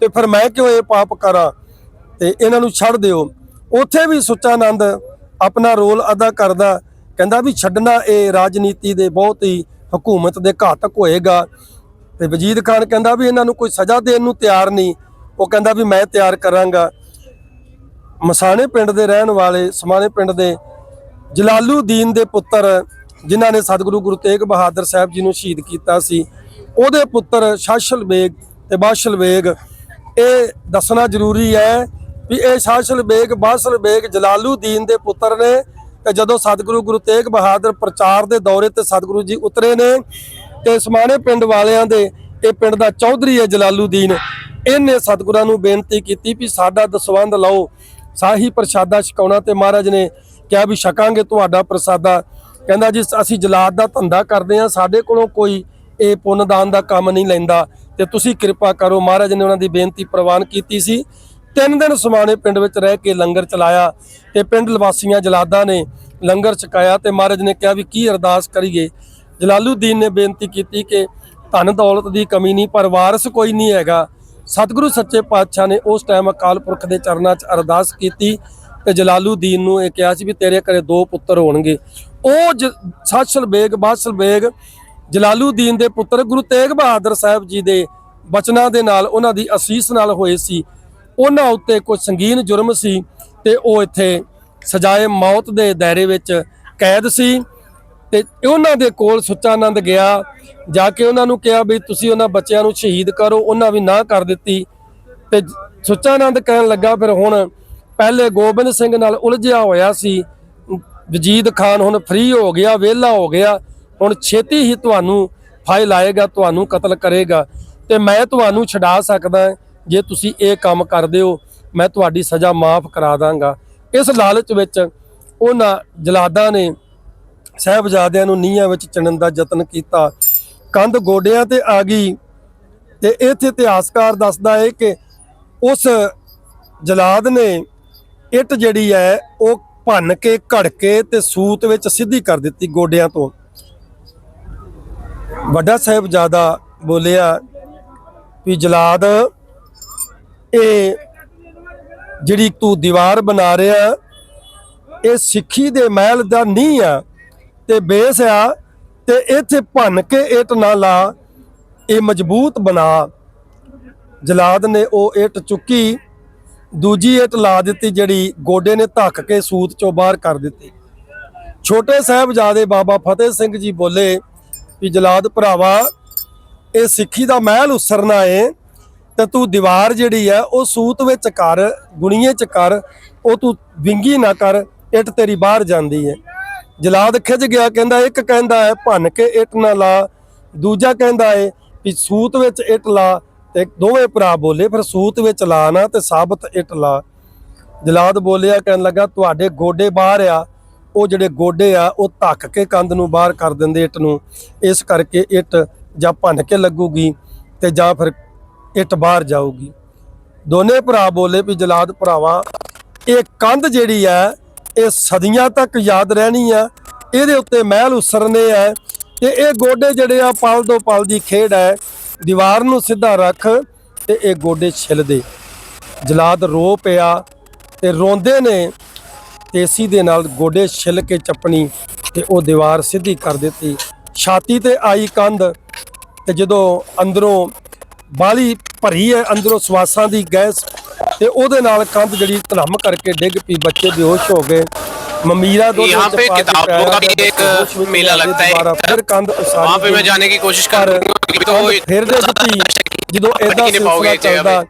ਤੇ ਫਿਰ ਮੈਂ ਕਿਉਂ ਇਹ ਪਾਪ ਕਰਾਂ? ਤੇ ਇਹਨਾਂ ਨੂੰ ਛੱਡ ਦਿਓ। ਉੱਥੇ ਵੀ ਸੁੱਚਾਨੰਦ ਆਪਣਾ ਰੋਲ ਅਦਾ ਕਰਦਾ, ਕਹਿੰਦਾ ਵੀ ਛੱਡਣਾ ਇਹ ਰਾਜਨੀਤੀ ਦੇ ਬਹੁਤ ਹੀ ਹਕੂਮਤ ਦੇ ਘਾਤਕ ਹੋਏਗਾ। ਤੇ ਵਜੀਦ ਖਾਨ ਕਹਿੰਦਾ ਵੀ ਇਹਨਾਂ ਨੂੰ ਕੋਈ ਸਜ਼ਾ ਦੇਣ ਨੂੰ ਤਿਆਰ ਨਹੀਂ। ਉਹ ਕਹਿੰਦਾ ਵੀ ਮੈਂ ਤਿਆਰ ਕਰਾਂਗਾ। ਮਸਾਣੇ ਪਿੰਡ ਦੇ ਰਹਿਣ ਵਾਲੇ, ਸਮਾਣੇ ਪਿੰਡ ਦੇ ਜਲਾਲੂਦੀਨ ਦੇ ਪੁੱਤਰ ਜਿਨ੍ਹਾਂ ਨੇ ਸਤਿਗੁਰੂ ਗੁਰੂ ਤੇਗ ਬਹਾਦਰ ਸਾਹਿਬ ਜੀ ਨੂੰ ਸ਼ਹੀਦ ਕੀਤਾ ਸੀ, ਉਹਦੇ ਪੁੱਤਰ ਸ਼ਾਸ਼ਲ ਬੇਗ ਤੇ ਬਾਸ਼ਲ ਬੇਗ, ਇਹ ਦੱਸਣਾ ਜ਼ਰੂਰੀ ਹੈ ਵੀ ਇਹ ਸ਼ਾਸ਼ਲ ਬੇਗ, ਬਾਸ਼ਲ ਬੇਗ ਜਲਾਲੂਦੀਨ ਦੇ ਪੁੱਤਰ ਨੇ ਤੇ ਜਦੋਂ ਸਤਿਗੁਰੂ ਗੁਰੂ ਤੇਗ ਬਹਾਦਰ ਪ੍ਰਚਾਰ ਦੇ ਦੌਰੇ ਤੇ ਸਤਿਗੁਰੂ ਜੀ ਉਤਰੇ ਨੇ ਤੇ ਸਮਾਣੇ ਪਿੰਡ ਵਾਲਿਆਂ ਦੇ, ਇਹ ਪਿੰਡ ਦਾ ਚੌਧਰੀ ਹੈ ਜਲਾਲੂਦੀਨ, ਇਹਨੇ ਸਤਿਗੁਰਾਂ ਨੂੰ ਬੇਨਤੀ ਕੀਤੀ ਵੀ ਸਾਡਾ ਦਸਵੰਦ ਲਓ, ਸਾਹੀ ਪ੍ਰਸ਼ਾਦਾ ਛਕਾਉਣਾ ਤੇ ਮਹਾਰਾਜ ਨੇ ਕਿਹਾ ਵੀ ਛਕਾਂਗੇ ਤੁਹਾਡਾ ਪ੍ਰਸਾਦਾ। ਕਹਿੰਦਾ ਜੀ, ਅਸੀਂ ਜਲਾਦ ਦਾ ਧੰਦਾ ਕਰਦੇ ਆ ਸਾਡੇ ਕੋਲੋਂ ਕੋਈ ਇਹ ਪੁੰਨਦਾਨ ਦਾ ਕੰਮ ਨਹੀਂ ਲੈਂਦਾ। ਤੇ ਤੁਸੀਂ ਕਿਰਪਾ ਕਰੋ, ਮਹਾਰਾਜ ਨੇ ਉਹਨਾਂ ਦੀ ਬੇਨਤੀ ਪ੍ਰਵਾਨ ਕੀਤੀ ਸੀ। ਤਿੰਨ ਦਿਨ ਸਮਾਣੇ ਪਿੰਡ ਵਿੱਚ ਰਹਿ ਕੇ ਲੰਗਰ ਚਲਾਇਆ ਤੇ ਪਿੰਡ ਲਵਾਸੀਆਂ ਜਲਾਦਾਂ ਨੇ ਲੰਗਰ ਛਕਾਇਆ ਤੇ ਮਹਾਰਾਜ ਨੇ ਕਿਹਾ ਵੀ ਕੀ ਅਰਦਾਸ ਕਰੀਏ। ਜਲਾਲੂਦੀਨ ਨੇ ਬੇਨਤੀ ਕੀਤੀ ਕਿ ਧਨ ਦੌਲਤ ਦੀ ਕਮੀ ਨਹੀਂ, ਪਰ ਵਾਰਿਸ ਕੋਈ ਨਹੀਂ ਹੈਗਾ। ਸਤਿਗੁਰੂ ਸੱਚੇ ਪਾਤਸ਼ਾਹ ਨੇ ਉਸ ਟਾਈਮ ਅਕਾਲ ਪੁਰਖ ਦੇ ਚਰਨਾਂ 'ਚ ਅਰਦਾਸ ਕੀਤੀ। ਤੇ ਜਲਾਲੂਦੀਨ ਨੂੰ ਇਹ ਕਿਹਾ ਸੀ ਵੀ ਤੇਰੇ ਘਰੇ ਦੋ ਪੁੱਤਰ ਹੋਣਗੇ। ਉਹ ਜ- ਸਾਸ਼ਲ ਬੇਗ ਬਾਸਲ ਬੇਗ ਜਲਾਲੂਦੀਨ ਦੇ ਪੁੱਤਰ ਗੁਰੂ ਤੇਗ ਬਹਾਦਰ ਸਾਹਿਬ ਜੀ ਦੇ ਬਚਨਾਂ ਦੇ ਨਾਲ ਉਹਨਾਂ ਦੀ ਅਸੀਸ ਨਾਲ ਹੋਏ ਸੀ। ਉਹਨਾਂ ਉੱਤੇ ਕੋਈ ਸੰਗੀਨ ਜੁਰਮ ਸੀ ਤੇ ਉਹ ਇੱਥੇ ਸਜ਼ਾਏ ਮੌਤ ਦੇ ਦਾਇਰੇ ਵਿੱਚ ਕੈਦ ਸੀ ਤੇ ਉਹਨਾਂ ਦੇ ਕੋਲ ਸੁੱਚਾਨੰਦ ਗਿਆ। ਜਾ ਕੇ ਉਹਨਾਂ ਨੂੰ ਕਿਹਾ ਵੀ ਤੁਸੀਂ ਉਹਨਾਂ ਬੱਚਿਆਂ ਨੂੰ ਸ਼ਹੀਦ ਕਰੋ, ਉਹਨਾਂ ਵੀ ਨਾ ਕਰ ਦਿੱਤੀ ਤੇ ਸੁੱਚਾਨੰਦ ਕਹਿਣ ਲੱਗਾ, ਫਿਰ ਹੁਣ ਪਹਿਲੇ ਗੋਬਿੰਦ ਸਿੰਘ ਨਾਲ ਉਲਝਿਆ ਹੋਇਆ ਸੀ। ਵਜੀਦ ਖਾਨ ਹੁਣ ਫ੍ਰੀ ਹੋ ਗਿਆ, ਵਿਹਲਾ ਹੋ ਗਿਆ। ਹੁਣ ਛੇਤੀ ਹੀ ਤੁਹਾਨੂੰ ਫਾਇਲ ਆਏਗਾ ਤੁਹਾਨੂੰ ਕਤਲ ਕਰੇਗਾ। ਤੇ ਮੈਂ ਤੁਹਾਨੂੰ ਛਡਾ ਸਕਦਾ ਜੇ ਤੁਸੀਂ ਇਹ ਕੰਮ ਕਰਦੇ ਹੋ, ਮੈਂ ਤੁਹਾਡੀ ਸਜ਼ਾ ਮਾਫ ਕਰਾ ਦਾਂਗਾ। ਇਸ ਲਾਲਚ ਵਿੱਚ ਉਹਨਾਂ ਜਲਾਦਾਂ ਨੇ ਸਾਹਿਬਜ਼ਾਦਿਆਂ ਨੂੰ ਨੀਹਾਂ ਵਿੱਚ ਚਿਣਨ ਦਾ ਯਤਨ ਕੀਤਾ। ਕੰਧ ਗੋਡਿਆਂ ਤੇ ਆ ਗਈ। ਤੇ ਇੱਥੇ ਇਤਿਹਾਸਕਾਰ ਦੱਸਦਾ ਹੈ ਕਿ ਉਸ ਜਲਾਦ ਨੇ ਇੱਟ ਜਿਹੜੀ ਹੈ, ਉਹ ਭੰਨ ਕੇ, ਘੜ ਕੇ ਤੇ ਸੂਤ ਵਿੱਚ ਸਿੱਧੀ ਕਰ ਦਿੱਤੀ ਗੋਡਿਆਂ ਤੋਂ। ਵੱਡਾ ਸਾਹਿਬਜ਼ਾਦਾ ਬੋਲਿਆ ਵੀ ਜਲਾਦ, ਇਹ ਜਿਹੜੀ ਤੂੰ ਦੀਵਾਰ ਬਣਾ ਰਿਹਾ, ਇਹ ਸਿੱਖੀ ਦੇ ਮਹਿਲ ਦਾ ਨਹੀਂ ਆ ਤੇ ਬੇਸ ਆ ਤੇ ਇੱਥੇ ਭੰਨ ਕੇ ਇੱਟ ਨਾ ਲਾ, ਇਹ ਮਜ਼ਬੂਤ ਬਣਾ। ਜਲਾਦ ਨੇ ਉਹ ਇੱਟ ਚੁੱਕੀ ਦੂਜੀ ਇੱਟ ਲਾ ਦਿੱਤੀ ਜਿਹੜੀ ਗੋਡੇ ਨੇ ਧੱਕ ਕੇ ਸੂਤ ਚੋਂ ਬਾਹਰ ਕਰ ਦਿੱਤੀ। ਛੋਟੇ ਸਾਹਿਬਜ਼ਾਦੇ ਬਾਬਾ ਫਤਿਹ ਸਿੰਘ ਜੀ ਬੋਲੇ ਵੀ ਜਲਾਦ ਭਰਾਵਾ, ਇਹ ਸਿੱਖੀ ਦਾ ਮਹਿਲ ਉਸਰਨਾ ਏ ਤੇ ਤੂੰ ਦੀਵਾਰ ਜਿਹੜੀ ਹੈ ਉਹ ਸੂਤ ਵਿੱਚ ਕਰ, ਗੁਣੀਏ ਚ ਕਰ, ਉਹ ਤੂੰ ਵਿੰਗੀ ਨਾ ਕਰ, ਇੱਟ ਤੇਰੀ ਬਾਹਰ ਜਾਂਦੀ ਹੈ ਜਲਾਦ ਖਿੱਚ ਗਿਆ, ਕਹਿੰਦਾ ਇੱਕ ਕਹਿੰਦਾ ਹੈ, ਭੰਨ ਕੇ ਇੱਟ ਨਾ ਲਾ, ਦੂਜਾ ਕਹਿੰਦਾ ਹੈ ਵੀ ਸੂਤ ਵਿੱਚ ਇੱਟ ਲਾ ਤੇ ਦੋਵੇਂ ਭਰਾ ਬੋਲੇ, ਫਿਰ ਸੂਤ ਵਿੱਚ ਲਾ ਨਾ ਤੇ ਸਾਬਤ ਇੱਟ ਲਾ। ਜਲਾਦ ਬੋਲਿਆ, ਕਹਿਣ ਲੱਗਾ, ਤੁਹਾਡੇ ਗੋਡੇ ਬਾਹਰ ਆ। ਉਹ ਜਿਹੜੇ ਗੋਡੇ ਆ, ਉਹ ਧੱਕ ਕੇ ਕੰਧ ਨੂੰ ਬਾਹਰ ਕਰ ਦਿੰਦੇ ਇੱਟ ਨੂੰ। ਇਸ ਕਰਕੇ ਇੱਟ ਜਾਂ ਭੰਨ ਕੇ ਲੱਗੂਗੀ ਤੇ ਜਾਂ ਫਿਰ ਇੱਟ ਬਾਹਰ ਜਾਊਗੀ। ਦੋਨੇ ਭਰਾ ਬੋਲੇ ਵੀ, ਜਲਾਦ ਭਰਾਵਾ, ਇਹ ਕੰਧ ਜਿਹੜੀ ਆ, ਇਹ ਸਦੀਆਂ ਤੱਕ ਯਾਦ ਰਹਿਣੀ ਆ। ਇਹਦੇ ਉੱਤੇ ਮਹਿਲ ਉਸਰਨੇ ਆ। ਤੇ ਇਹ ਗੋਡੇ ਜਿਹੜੇ ਆ, ਪਲ ਦੋ ਪਲ ਦੀ ਖੇਡ ਹੈ ਦੀਵਾਰ ਨੂੰ ਸਿੱਧਾ ਰੱਖ ਤੇ ਇਹ ਗੋਡੇ ਛਿੱਲ ਦੇ ਜਲਾਦ ਰੋ ਪਿਆ ਤੇ ਰੋਂਦੇ ਨੇ ਤੇਸੀ ਦੇ ਨਾਲ ਗੋਡੇ ਛਿੱਲ ਕੇ ਚੱਪਣੀ ਤੇ ਉਹ ਦੀਵਾਰ ਸਿੱਧੀ ਕਰ ਦਿੱਤੀ ਛਾਤੀ ਤੇ ਆਈ ਕੰਧ ਤੇ ਜਦੋਂ ਅੰਦਰੋਂ ਬਾਲੀ ਭਰੀ ਹੈ ਅੰਦਰੋਂ ਸਵਾਸਾਂ ਦੀ ਗੈਸ ਤੇ ਉਹਦੇ ਨਾਲ ਕੰਧ ਜਿਹੜੀ ਧਲਮ ਕਰਕੇ ਡਿੱਗ ਪਈ ਬੱਚੇ ਬੇਹੋਸ਼ ਹੋ ਗਏ ਮਮੀਰਾ ਦੋ यहाँ पे किताबों का भी एक मेला लगता है ਫਿਰ ਕੰਧ ਉਸਾਰੀ वहाँ पे मैं ਗਈ। जाने की कोशिश ਪਰ कर रही तो ਕੰਧ ਫਿਰ ਦੇ ਦਿੱਤੀ ਜਦੋਂ पढ़ ਇਦਾਂ ही नहीं ਸਿਲਸਿਲਾ पाओगे ਚੱਲਦਾ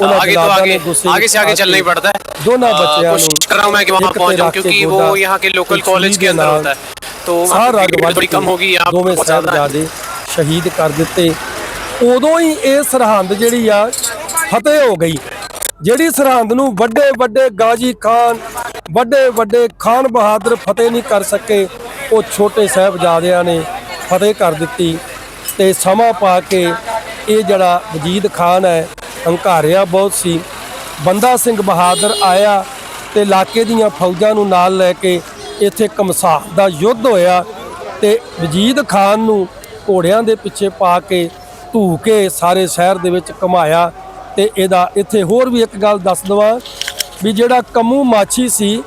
ਉਹਨਾਂ आगे तो ਜਲਾਦਾਂ आगे ਨੇ ਗੁੱਸੇ आगे से आगे चलना ही पड़ता है ਦੋਨਾਂ आ, ਬੱਚਿਆਂ कोशिश ਨੂੰ कर रहा हूँ मैं कि वहाँ ਇੱਕ पहुँच ਤੇ जाऊँ ਰੱਖ ਕੇ क्योंकि वो ਗੋਡਾ यहाँ के लोकल ਤੇ कॉलेज ਛੁਰੀ के ਦੇ अंदर ਨਾਲ होता है तो वहाँ ਸਾਰਾ पे भीड़ थोड़ी कम होगी यहाँ पे ਦੋਵੇਂ बहुत ज्यादा है। ਸਾਹਿਬਜ਼ਾਦੇ ਸ਼ਹੀਦ ਕਰ ਦਿੱਤੇ ਉਦੋਂ ਹੀ ਇਹ ਸਰਹੰਦ ਜਿਹੜੀ ਆ ਫਤਿਹ ਹੋ ਗਈ ਜਿਹੜੀ ਸਰਹੰਦ ਨੂੰ ਵੱਡੇ ਵੱਡੇ ਗਾਜੀ ਖਾਨ ਵੱਡੇ ਵੱਡੇ ਖਾਨ ਬਹਾਦਰ ਫਤਿਹ ਨਹੀਂ ਕਰ ਸਕੇ ਉਹ ਛੋਟੇ ਸਾਹਿਬਜ਼ਾਦਿਆਂ ਨੇ ਫਤਿਹ ਕਰ ਦਿੱਤੀ ਤੇ ਸਮਾਂ ਪਾ ਕੇ ਇਹ ਜਿਹੜਾ ਵਜੀਦ ਖਾਨ ਹੈ, ਹੰਕਾਰਿਆ ਬਹੁਤ ਸੀ। ਬੰਦਾ ਸਿੰਘ ਬਹਾਦਰ ਆਇਆ ਤੇ ਇਲਾਕੇ ਦੀਆਂ ਫੌਜਾਂ ਨੂੰ ਨਾਲ ਲੈ ਕੇ ਇੱਥੇ ਕਮਸਾਨ ਦਾ ਯੁੱਧ ਹੋਇਆ ਤੇ ਵਜੀਦ ਖਾਨ ਨੂੰ ਘੋੜਿਆਂ ਦੇ ਪਿੱਛੇ ਪਾ ਕੇ ਧੂ ਕੇ ਸਾਰੇ ਸ਼ਹਿਰ ਦੇ ਵਿੱਚ ਘੁਮਾਇਆ ਤੇ ਇਹਦਾ ਇੱਥੇ ਹੋਰ ਵੀ ਇੱਕ ਗੱਲ ਦੱਸ ਦਵਾਂ ਵੀ ਜਿਹੜਾ ਕੰਮੂ ਮਾਛੀ ਸੀ,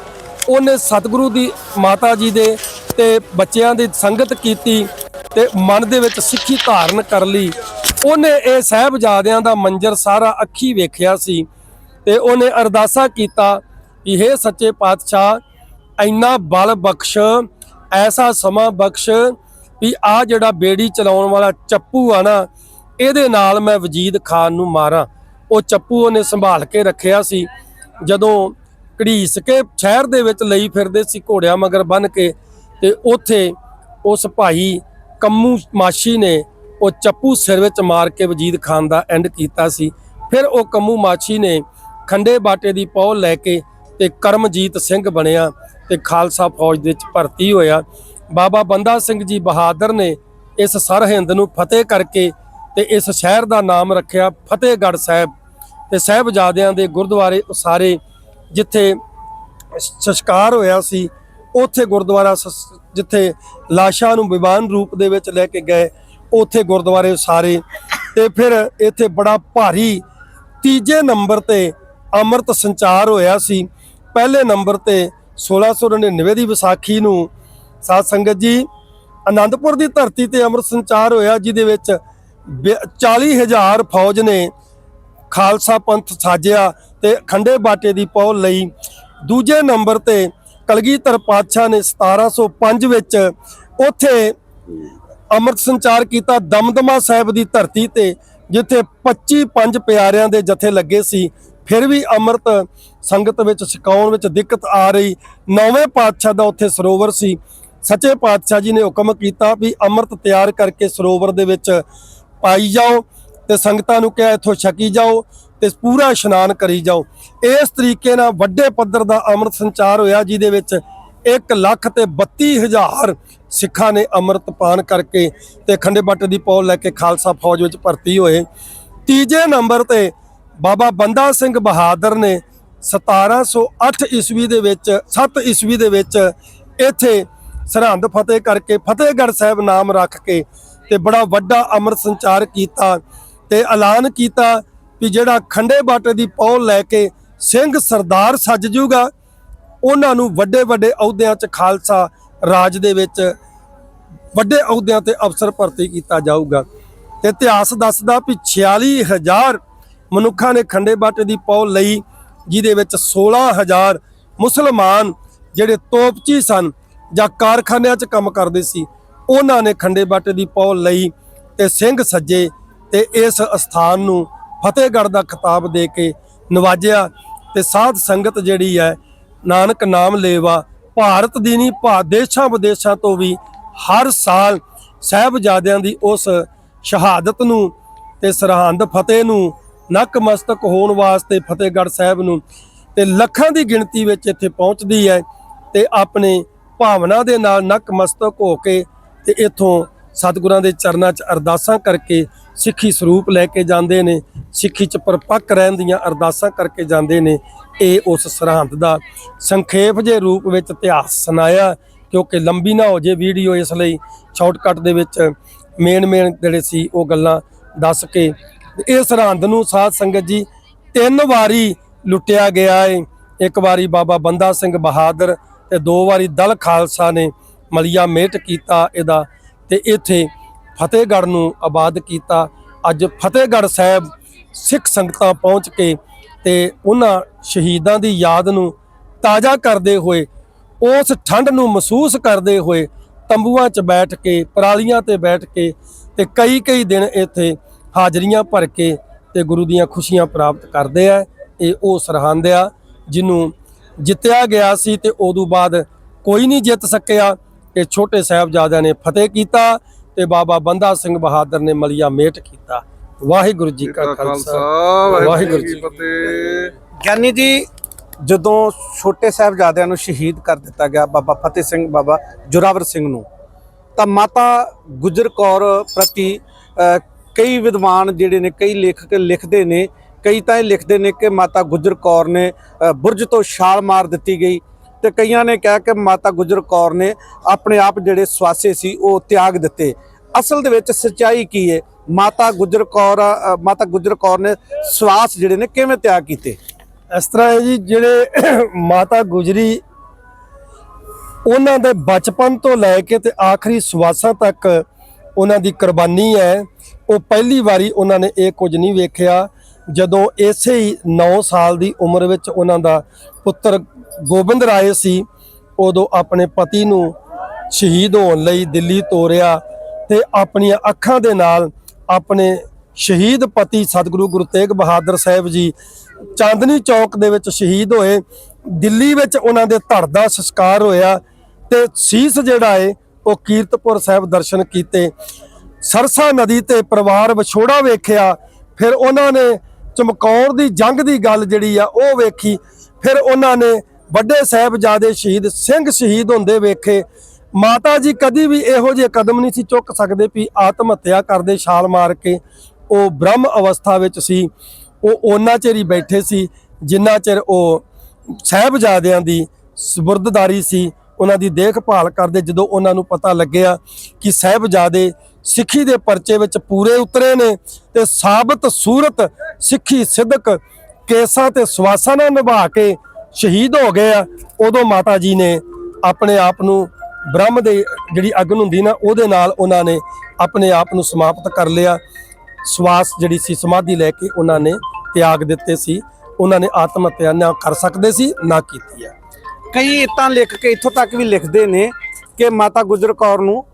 ਉਹਨੇ ਸਤਿਗੁਰੂ ਦੀ ਮਾਤਾ ਜੀ ਦੇ ਤੇ ਬੱਚਿਆਂ ਦੀ ਸੰਗਤ ਕੀਤੀ ਤੇ ਮਨ ਦੇ ਵਿੱਚ ਸਿੱਖੀ ਧਾਰਨ ਕਰ ਲਈ। ਉਹਨੇ ਇਹ ਸਾਹਿਬਜ਼ਾਦਿਆਂ ਦਾ ਮੰਜ਼ਰ ਸਾਰਾ ਅੱਖੀ ਵੇਖਿਆ ਸੀ ਤੇ ਉਹਨੇ ਅਰਦਾਸਾ ਕੀਤਾ ਕਿ ਹੇ ਸੱਚੇ ਪਾਤਸ਼ਾਹ, ਇੰਨਾ ਬਲ ਬਖਸ਼, ਐਸਾ ਸਮਾਂ ਬਖਸ਼ ਵੀ ਆ ਜਿਹੜਾ ਬੇੜੀ ਚਲਾਉਣ ਵਾਲਾ ਚੱਪੂ ਆ ਨਾ, ਇਹਦੇ ਨਾਲ ਮੈਂ ਵਜੀਦ ਖਾਨ ਨੂੰ ਮਾਰਾਂ। ਉਹ ਚੱਪੂ ਉਹਨੇ ਸੰਭਾਲ ਕੇ ਰੱਖਿਆ ਸੀ। ਜਦੋਂ ਘੜੀਸ ਕੇ ਸ਼ਹਿਰ ਦੇ ਵਿੱਚ ਲਈ ਫਿਰਦੇ ਸੀ ਘੋੜਿਆਂ ਮਗਰ ਬੰਨ ਕੇ ਤੇ ਉੱਥੇ ਉਸ ਭਾਈ ਕੰਮੂ ਮਾਸ਼ੀ ਨੇ ਉਹ ਚੱਪੂ ਸਿਰ ਵਿੱਚ ਮਾਰ ਕੇ ਵਜੀਦ ਖਾਨ ਦਾ ਐਂਡ ਕੀਤਾ ਸੀ। ਫਿਰ ਉਹ ਕੰਮੂ ਮਾਸ਼ੀ ਨੇ ਖੰਡੇ ਬਾਟੇ ਦੀ ਪੌਲ ਲੈ ਕੇ ਤੇ ਕਰਮਜੀਤ ਸਿੰਘ ਬਣਿਆ ਤੇ ਖਾਲਸਾ ਫੌਜ ਦੇ ਵਿੱਚ ਭਰਤੀ ਹੋਇਆ। ਬਾਬਾ ਬੰਦਾ ਸਿੰਘ ਜੀ ਬਹਾਦਰ ਨੇ ਇਸ ਸਰਹਿੰਦ ਨੂੰ ਫਤਿਹ ਕਰਕੇ ਤੇ ਇਸ ਸ਼ਹਿਰ ਦਾ ਨਾਮ ਰੱਖਿਆ ਫਤਿਹਗੜ੍ਹ ਸਾਹਿਬ ਤੇ ਸਾਹਿਬਜ਼ਾਦਿਆਂ ਦੇ ਗੁਰਦੁਆਰੇ ਉਸਾਰੇ, ਜਿੱਥੇ ਸੰਸਕਾਰ ਹੋਇਆ ਸੀ। ਉੱਥੇ ਗੁਰਦੁਆਰਾ ਸਸ- ਜਿੱਥੇ ਲਾਸ਼ਾਂ ਨੂੰ ਵਿਵਾਨ ਰੂਪ ਦੇ ਵਿੱਚ ਲੈ ਕੇ ਗਏ, ਉੱਥੇ ਗੁਰਦੁਆਰੇ ਸਾਰੇ ਤੇ ਫਿਰ ਇੱਥੇ ਬੜਾ ਭਾਰੀ ਤੀਜੇ ਨੰਬਰ ਤੇ ਅੰਮ੍ਰਿਤ ਸੰਚਾਰ ਹੋਇਆ ਸੀ। ਪਹਿਲੇ ਨੰਬਰ ਤੇ 1699 ਦੀ ਵਿਸਾਖੀ ਨੂੰ ਸਾਧ ਸੰਗਤ ਜੀ ਆਨੰਦਪੁਰ ਦੀ ਧਰਤੀ ਤੇ ਅੰਮ੍ਰਿਤ ਸੰਚਾਰ ਹੋਇਆ, ਜਿਹਦੇ ਵਿੱਚ 40000 ਫੌਜ ਨੇ ਖਾਲਸਾ ਪੰਥ ਸਾਜਿਆ ਤੇ ਖੰਡੇ ਬਾਟੇ ਦੀ ਪੌਲ ਲਈ। ਦੂਜੇ ਨੰਬਰ ਤੇ ਕਲਗੀਧਰ ਪਾਤਸ਼ਾਹ ਨੇ 1705 ਵਿੱਚ ਉੱਥੇ ਅੰਮ੍ਰਿਤ ਸੰਚਾਰ ਕੀਤਾ ਦਮਦਮਾ ਸਾਹਿਬ ਦੀ ਧਰਤੀ ਤੇ, ਜਿੱਥੇ 25 ਪੰਜ ਪਿਆਰਿਆਂ ਦੇ ਜਥੇ ਲੱਗੇ ਸੀ। ਫਿਰ ਵੀ ਅੰਮ੍ਰਿਤ ਸੰਗਤ ਵਿੱਚ ਛਕਾਉਣ ਵਿੱਚ ਦਿੱਕਤ ਆ ਰਹੀ। ਨੌਵੇਂ ਪਾਤਸ਼ਾਹ ਦਾ ਉੱਥੇ ਸਰੋਵਰ ਸੀ। ਸੱਚੇ ਪਾਤਸ਼ਾਹ ਜੀ ਨੇ ਹੁਕਮ ਕੀਤਾ ਵੀ ਅੰਮ੍ਰਿਤ ਤਿਆਰ ਕਰਕੇ ਸਰੋਵਰ ਦੇ ਵਿੱਚ ਪਾਈ ਜਾਓ ਤੇ ਸੰਗਤਾਂ ਨੂੰ ਕਿਹਾ, ਇੱਥੋਂ ਛਕੀ ਜਾਓ। ਤੇ ਪੂਰਾ ਇਸ਼ਨਾਨ ਕਰੀ ਜਾਓ। ਇਸ ਤਰੀਕੇ ਨਾਲ ਵੱਡੇ ਪੱਧਰ ਦਾ ਅੰਮ੍ਰਿਤ ਸੰਚਾਰ ਹੋਇਆ, ਜਿਹਦੇ ਵਿੱਚ 1 ਲੱਖ ਤੇ 32 ਹਜ਼ਾਰ ਸਿੱਖਾਂ ਨੇ ਅੰਮ੍ਰਿਤ ਪਾਨ ਕਰਕੇ ਤੇ ਖੰਡੇ ਬੱਟ ਦੀ ਪੌਲ ਲੈ ਕੇ ਖਾਲਸਾ ਫੌਜ ਵਿੱਚ ਭਰਤੀ ਹੋਏ। ਤੀਜੇ ਨੰਬਰ ਤੇ ਬਾਬਾ ਬੰਦਾ ਸਿੰਘ ਬਹਾਦਰ ਨੇ 1708 ਈਸਵੀ ਦੇ ਵਿੱਚ 7 ਈਸਵੀ ਦੇ ਵਿੱਚ ਇੱਥੇ ਸਰਹੰਦ ਫਤਿਹ ਕਰਕੇ ਫਤਿਹਗੜ੍ਹ ਸਾਹਿਬ ਨਾਮ ਰੱਖ ਕੇ ਤੇ ਬੜਾ ਵੱਡਾ ਅੰਮ੍ਰਿਤ ਸੰਚਾਰ ਕੀਤਾ ਤੇ ਐਲਾਨ ਕੀਤਾ ਵੀ ਜਿਹੜਾ ਖੰਡੇ ਬਾਟੇ ਦੀ ਪੌਲ ਲੈ ਕੇ ਸਿੰਘ ਸਰਦਾਰ ਸੱਜ ਜੂਗਾ, ਉਹਨਾਂ ਨੂੰ ਵੱਡੇ ਵੱਡੇ ਅਹੁਦਿਆਂ 'ਚ ਖਾਲਸਾ ਰਾਜ ਦੇ ਵਿੱਚ ਵੱਡੇ ਅਹੁਦਿਆਂ ਤੇ ਅਫਸਰ ਭਰਤੀ ਕੀਤਾ ਜਾਊਗਾ। ਤੇ ਇਤਿਹਾਸ ਦੱਸਦਾ ਵੀ 46000 ਮਨੁੱਖਾਂ ਨੇ ਖੰਡੇ ਬਾਟੇ ਦੀ ਪੌਲ ਲਈ, ਜਿਹਦੇ ਵਿੱਚ 16000 ਮੁਸਲਮਾਨ ਜਿਹੜੇ ਤੋਪਚੀ ਸਨ ਜਾਂ ਕਾਰਖਾਨਿਆਂ 'ਚ ਕੰਮ ਕਰਦੇ ਸੀ, ਉਹਨਾਂ ਨੇ ਖੰਡੇ ਬਾਟੇ ਦੀ ਪੌਲ ਲਈ ਤੇ ਸਿੰਘ ਸੱਜੇ ਤੇ ਇਸ ਅਸਥਾਨ ਨੂੰ ਫਤਿਹਗੜ੍ਹ ਦਾ ਖਿਤਾਬ ਦੇ ਕੇ ਨਵਾਜਿਆ ਤੇ ਸਾਧ ਸੰਗਤ ਜਿਹੜੀ ਹੈ, ਨਾਨਕ ਨਾਮ ਲੇਵਾ, ਭਾਰਤ ਦੀ ਨਹੀਂ, ਭਾ, ਦੇਸ਼ਾਂ ਵਿਦੇਸ਼ਾਂ ਤੋਂ ਵੀ ਹਰ ਸਾਲ ਸਾਹਿਬਜ਼ਾਦਿਆਂ ਦੀ ਉਸ ਸ਼ਹਾਦਤ ਨੂੰ ਤੇ ਸਰਹੰਦ ਫਤਿਹ ਨੂੰ ਨਕਮਸਤਕ ਹੋਣ ਵਾਸਤੇ ਫਤਿਹਗੜ੍ਹ ਸਾਹਿਬ ਨੂੰ ਤੇ ਲੱਖਾਂ ਦੀ ਗਿਣਤੀ ਵਿੱਚ ਇੱਥੇ ਪਹੁੰਚਦੀ ਹੈ ਤੇ ਆਪਣੇ ਭਾਵਨਾ ਦੇ ਨਾਲ ਨਕਮਸਤਕ ਹੋ ਕੇ ਤੇ ਇੱਥੋਂ ਸਤਿਗੁਰਾਂ ਦੇ ਚਰਨਾਂ 'ਚ ਅਰਦਾਸਾਂ ਕਰਕੇ ਸਿੱਖੀ ਸਰੂਪ ਲੈ ਕੇ ਜਾਂਦੇ ਨੇ, ਸਿੱਖੀ 'ਚ ਪਰਪੱਕ ਰਹਿਣ ਦੀਆਂ ਅਰਦਾਸਾਂ ਕਰਕੇ ਜਾਂਦੇ ਨੇ, ਇਹ ਉਸ ਸਰਹੰਦ ਦਾ ਸੰਖੇਪ ਜੇ ਰੂਪ ਵਿੱਚ ਇਤਿਹਾਸ ਸੁਣਾਇਆ, ਕਿਉਂਕਿ ਲੰਬੀ ਨਾ ਹੋ ਜੇ ਵੀਡੀਓ ਇਸ ਲਈ, ਸ਼ਾਰਟਕਟ ਦੇ ਵਿੱਚ ਮੇਨ ਮੇਨ ਜਿਹੜੇ ਸੀ ਉਹ ਗੱਲਾਂ ਦੱਸ ਕੇ ਇਹ ਸਰਹੰਦ ਨੂੰ ਸਾਧ ਸੰਗਤ ਜੀ ਤਿੰਨ ਵਾਰੀ ਲੁੱਟਿਆ ਗਿਆ ਏ। ਇੱਕ ਵਾਰੀ ਬਾਬਾ ਬੰਦਾ ਸਿੰਘ ਬਹਾਦਰ ਤੇ ਦੋ ਵਾਰੀ ਦਲ ਖਾਲਸਾ ਨੇ ਮਲੀਆ ਮੇਟ ਕੀਤਾ ਇਹਦਾ, ਤੇ ਇੱਥੇ ਫਤਿਹਗੜ੍ਹ ਨੂੰ ਆਬਾਦ ਕੀਤਾ। ਅੱਜ ਫਤਿਹਗੜ੍ਹ ਸਾਹਿਬ ਸਿੱਖ ਸੰਗਤਾਂ ਪਹੁੰਚ ਕੇ ਤੇ ਉਹਨਾਂ ਸ਼ਹੀਦਾਂ ਦੀ ਯਾਦ ਨੂੰ ਤਾਜ਼ਾ ਕਰਦੇ ਹੋਏ, ਉਸ ਠੰਡ ਨੂੰ ਮਹਿਸੂਸ ਕਰਦੇ ਹੋਏ ਤੰਬੂਆਂ 'ਚ ਬੈਠ ਕੇ, ਪਰਾਲੀਆਂ ਤੇ ਬੈਠ ਕੇ ਤੇ ਕਈ ਕਈ ਦਿਨ ਇੱਥੇ ਹਾਜ਼ਰੀਆਂ ਭਰ ਕੇ ਤੇ ਗੁਰੂ ਦੀਆਂ ਖੁਸ਼ੀਆਂ ਪ੍ਰਾਪਤ ਕਰਦੇ ਆ। ਇਹ ਉਹ ਸਰਹੰਦ ਆ ਜਿਹਨੂੰ ਜਿੱਤਿਆ ਗਿਆ ਸੀ ਤੇ ਉਦੋਂ ਬਾਅਦ ਕੋਈ ਨਹੀਂ ਜਿੱਤ ਸਕਿਆ। ਤੇ ਛੋਟੇ ਸਾਹਿਬਜ਼ਾਦਿਆਂ ਨੇ ਫਤਿਹ ਕੀਤਾ। ਤੇ ਬਾਬਾ ਬੰਦਾ ਸਿੰਘ ਬਹਾਦਰ ਨੇ ਮਲੀਆ ਮੇਟ ਕੀਤਾ। ਵਾਹਿਗੁਰੂ ਜੀ ਕਾ ਖਾਲਸਾ। ਵਾਹਿਗੁਰੂ ਜੀ ਕੀ ਫਤਿਹ। ਗਿਆਨੀ ਜੀ ਜਦੋਂ ਛੋਟੇ ਸਾਹਿਬਜ਼ਾਦਿਆਂ ਨੂੰ ਸ਼ਹੀਦ ਕਰ ਦਿੱਤਾ ਗਿਆ ਬਾਬਾ ਫਤਿਹ ਸਿੰਘ ਬਾਬਾ ਜੁਰਾਵਰ ਸਿੰਘ ਨੂੰ ਤਾਂ ਮਾਤਾ ਗੁਜਰ ਕੌਰ ਪ੍ਰਤੀ ਕਈ ਵਿਦਵਾਨ ਜਿਹੜੇ ਨੇ ਕਈ ਲੇਖਕ ਲਿਖਦੇ ਨੇ ਕਈ ਤਾਂ ਇਹ ਲਿਖਦੇ ਨੇ ਕਿ ਮਾਤਾ ਗੁਜਰ ਕੌਰ ਨੇ ਬੁਰਜ ਤੋਂ ਛਾਲ ਮਾਰ ਦਿੱਤੀ ਗਈ। ਤੇ ਕਈਆਂ ਨੇ ਕਿਹਾ ਕਿ ਮਾਤਾ ਗੁਜਰ ਕੌਰ ਨੇ ਆਪਣੇ ਆਪ ਜਿਹੜੇ ਸਵਾਸੇ ਸੀ, ਉਹ ਤਿਆਗ ਦਿੱਤੇ। ਅਸਲ ਦੇ ਵਿੱਚ ਸੱਚਾਈ ਕੀ ਹੈ ਮਾਤਾ ਗੁਜਰ ਕੌਰ ਮਾਤਾ ਗੁਜਰ ਕੌਰ ਨੇ ਸਵਾਸ ਜਿਹੜੇ ਨੇ ਕਿਵੇਂ ਤਿਆਗ ਕੀਤੇ? ਇਸ ਤਰ੍ਹਾਂ ਹੈ ਜੀ, ਜਿਹੜੇ ਮਾਤਾ ਗੁਜਰੀ ਉਹਨਾਂ ਦੇ ਬਚਪਨ ਤੋਂ ਲੈ ਕੇ ਤੇ ਆਖਰੀ ਸਵਾਸਾਂ ਤੱਕ ਉਹਨਾਂ ਦੀ ਕੁਰਬਾਨੀ ਹੈ, ਉਹ ਪਹਿਲੀ ਵਾਰੀ ਉਹਨਾਂ ਨੇ ਇਹ ਕੁਝ ਨਹੀਂ ਵੇਖਿਆ। ਜਦੋਂ ਇਸੇ ਹੀ 9 ਸਾਲ ਦੀ ਉਮਰ ਵਿੱਚ ਉਹਨਾਂ ਦਾ ਪੁੱਤਰ ਗੋਬਿੰਦ ਰਾਏ ਸੀ, ਉਦੋਂ ਆਪਣੇ ਪਤੀ ਨੂੰ ਸ਼ਹੀਦ ਹੋਣ ਲਈ ਦਿੱਲੀ ਤੋਰਿਆ ਤੇ ਆਪਣੀਆਂ ਅੱਖਾਂ ਦੇ ਨਾਲ ਆਪਣੇ ਸ਼ਹੀਦ ਪਤੀ ਸਤਿਗੁਰੂ ਗੁਰੂ ਤੇਗ ਬਹਾਦਰ ਸਾਹਿਬ ਜੀ ਚਾਂਦਨੀ ਚੌਕ ਦੇ ਵਿੱਚ ਸ਼ਹੀਦ ਹੋਏ। ਦਿੱਲੀ ਵਿੱਚ ਉਹਨਾਂ ਦੇ ਧੜ ਦਾ ਸੰਸਕਾਰ ਹੋਇਆ ਤੇ ਸੀਸ ਜਿਹੜਾ ਏ, ਉਹ ਕੀਰਤਪੁਰ ਸਾਹਿਬ ਦਰਸ਼ਨ ਕੀਤੇ। ਸਰਸਾ ਨਦੀ ਤੇ ਪਰਿਵਾਰ ਵਿਛੋੜਾ ਵੇਖਿਆ, ਫਿਰ ਉਹਨਾਂ ਨੇ ਚਮਕੌਰ ਦੀ ਜੰਗ ਦੀ ਗੱਲ ਜਿਹੜੀ ਆ, ਉਹ ਵੇਖੀ। ਫਿਰ ਉਹਨਾਂ ਨੇ ਵੱਡੇ ਸਾਹਿਬਜ਼ਾਦੇ ਸ਼ਹੀਦ ਸਿੰਘ ਸ਼ਹੀਦ ਹੁੰਦੇ ਵੇਖੇ। ਮਾਤਾ ਜੀ ਕਦੀ ਵੀ ਇਹੋ ਜਿਹੇ ਕਦਮ ਨਹੀਂ ਸੀ ਚੁੱਕ ਸਕਦੇ ਵੀ ਆਤਮ ਹੱਤਿਆ ਕਰਦੇ ਛਾਲ ਮਾਰ ਕੇ ਉਹ ਬ੍ਰਹਮ ਅਵਸਥਾ ਵਿੱਚ ਸੀ। ਉਹ ਉਹਨਾਂ ਚਿਰ ਹੀ ਬੈਠੇ ਸੀ, ਜਿੰਨਾ ਚਿਰ ਉਹ ਸਾਹਿਬਜ਼ਾਦਿਆਂ ਦੀ ਸਬੁਰਦਦਾਰੀ ਸੀ, ਉਹਨਾਂ ਦੀ ਦੇਖਭਾਲ ਕਰਦੇ ਜਦੋਂ ਉਹਨਾਂ ਨੂੰ ਪਤਾ ਲੱਗਿਆ ਕਿ ਸਾਹਿਬਜ਼ਾਦੇ ਸਿੱਖੀ ਦੇ ਪਰਚੇ ਵਿੱਚ ਪੂਰੇ ਉਤਰੇ ਨੇ ਤੇ ਸਾਬਤ ਸੂਰਤ ਸਿੱਖੀ ਸਿੱਧਕ ਕੇਸਾਂ ਤੇ ਸਵਾਸਾਂ ਨਾਲ ਨਿਭਾ ਕੇ ਸ਼ਹੀਦ ਹੋ ਗਏ ਆ, ਉਦੋਂ ਮਾਤਾ ਜੀ ਨੇ ਆਪਣੇ ਆਪ ਨੂੰ ਬ੍ਰਹਮ ਦੇ ਜਿਹੜੀ ਅਗਨ ਹੁੰਦੀ ਨਾ, ਉਹਦੇ ਨਾਲ ਉਹਨਾਂ ਨੇ ਆਪਣੇ ਆਪ ਨੂੰ ਸਮਾਪਤ ਕਰ ਲਿਆ। ਸਵਾਸ ਜਿਹੜੀ ਸੀ, ਸਮਾਧੀ ਲੈ ਕੇ ਉਹਨਾਂ ਨੇ ਤਿਆਗ ਦਿੱਤੇ ਸੀ। ਉਹਨਾਂ ਨੇ ਆਤਮ ਹੱਤਿਆ ਨਾ ਕਰ ਸਕਦੇ ਸੀ, ਨਾ ਕੀਤੀ ਹੈ। ਕਈ ਤਾਂ ਲਿਖ ਕੇ ਇੱਥੋਂ ਤੱਕ ਵੀ ਲਿਖਦੇ ਨੇ ਕਿ ਮਾਤਾ ਗੁਜਰ ਕੌਰ ਨੂੰ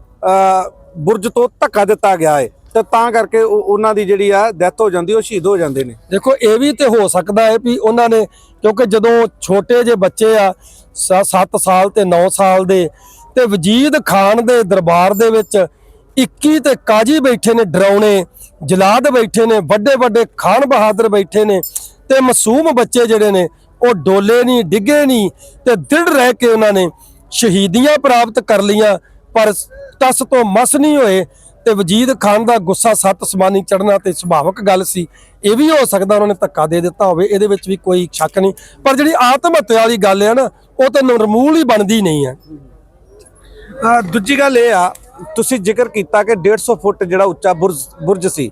ਬੁਰਜ ਤੋਂ ਧੱਕਾ ਦਿੱਤਾ ਗਿਆ ਹੈ। ਤੇ ਤਾਂ ਕਰਕੇ ਉਹ- ਉਹਨਾਂ ਦੀ ਜਿਹੜੀ ਆ ਡੈਥ ਹੋ ਜਾਂਦੀ, ਉਹ ਸ਼ਹੀਦ ਹੋ ਜਾਂਦੇ ਨੇ। ਦੇਖੋ, ਇਹ ਵੀ ਤੇ ਹੋ ਸਕਦਾ ਹੈ ਵੀ ਉਹਨਾਂ ਨੇ, ਕਿਉਂਕਿ ਜਦੋਂ ਛੋਟੇ ਜਿਹੇ ਬੱਚੇ ਆ 7 ਸਾਲ ਤੇ 9 ਸਾਲ ਦੇ, ਤੇ ਵਜੀਦ ਖਾਨ ਦੇ ਦਰਬਾਰ ਦੇ ਵਿੱਚ 21 ਤੇ ਕਾਜੀ ਬੈਠੇ ਨੇ ਡਰਾਉਣੇ, ਜਲਾਦ ਬੈਠੇ ਨੇ ਵੱਡੇ ਵੱਡੇ ਖਾਨ ਬਹਾਦਰ ਬੈਠੇ ਨੇ, ਤੇ ਮਾਸੂਮ ਬੱਚੇ ਜਿਹੜੇ ਨੇ, ਉਹ ਡੋਲੇ ਨਹੀਂ, ਡਿੱਗੇ ਨਹੀਂ, ਤੇ ਦ੍ਰਿੜ ਰਹਿ ਕੇ ਉਹਨਾਂ ਨੇ ਸ਼ਹੀਦੀਆਂ ਪ੍ਰਾਪਤ ਕਰ ਲਈਆਂ, ਪਰ ਤਸ ਤੋਂ ਮਸ ਨਹੀਂ ਹੋਏ ਤੇ ਵਜੀਦ ਖਾਨ ਦਾ ਗੁੱਸਾ ਸੱਤ ਸਮਾਨੀ ਚੜਨਾ ਤੇ ਸੁਭਾਵਿਕ ਗੱਲ ਸੀ ਇਹ ਵੀ ਹੋ ਸਕਦਾ ਉਹਨਾਂ ਨੇ ਧੱਕਾ ਦੇ ਦਿੱਤਾ ਹੋਵੇ ਇਹਦੇ ਵਿੱਚ ਵੀ ਕੋਈ ਸ਼ੱਕ ਨਹੀਂ। ਪਰ ਜਿਹੜੀ ਆਤਮ ਹੱਤਿਆ ਵਾਲੀ ਗੱਲ ਹੈ ਨਾ ਉਹ ਤਾਂ ਨਿਰਮੂਲ ਹੀ ਬਣਦੀ ਨਹੀਂ ਹੈ। ਦੂਜੀ ਗੱਲ ਇਹ ਆ ਤੁਸੀਂ ਜ਼ਿਕਰ ਕੀਤਾ ਕਿ 150 ਫੁੱਟ ਜਿਹੜਾ ਉੱਚਾ ਬੁਰਜ ਬੁਰਜ ਸੀ।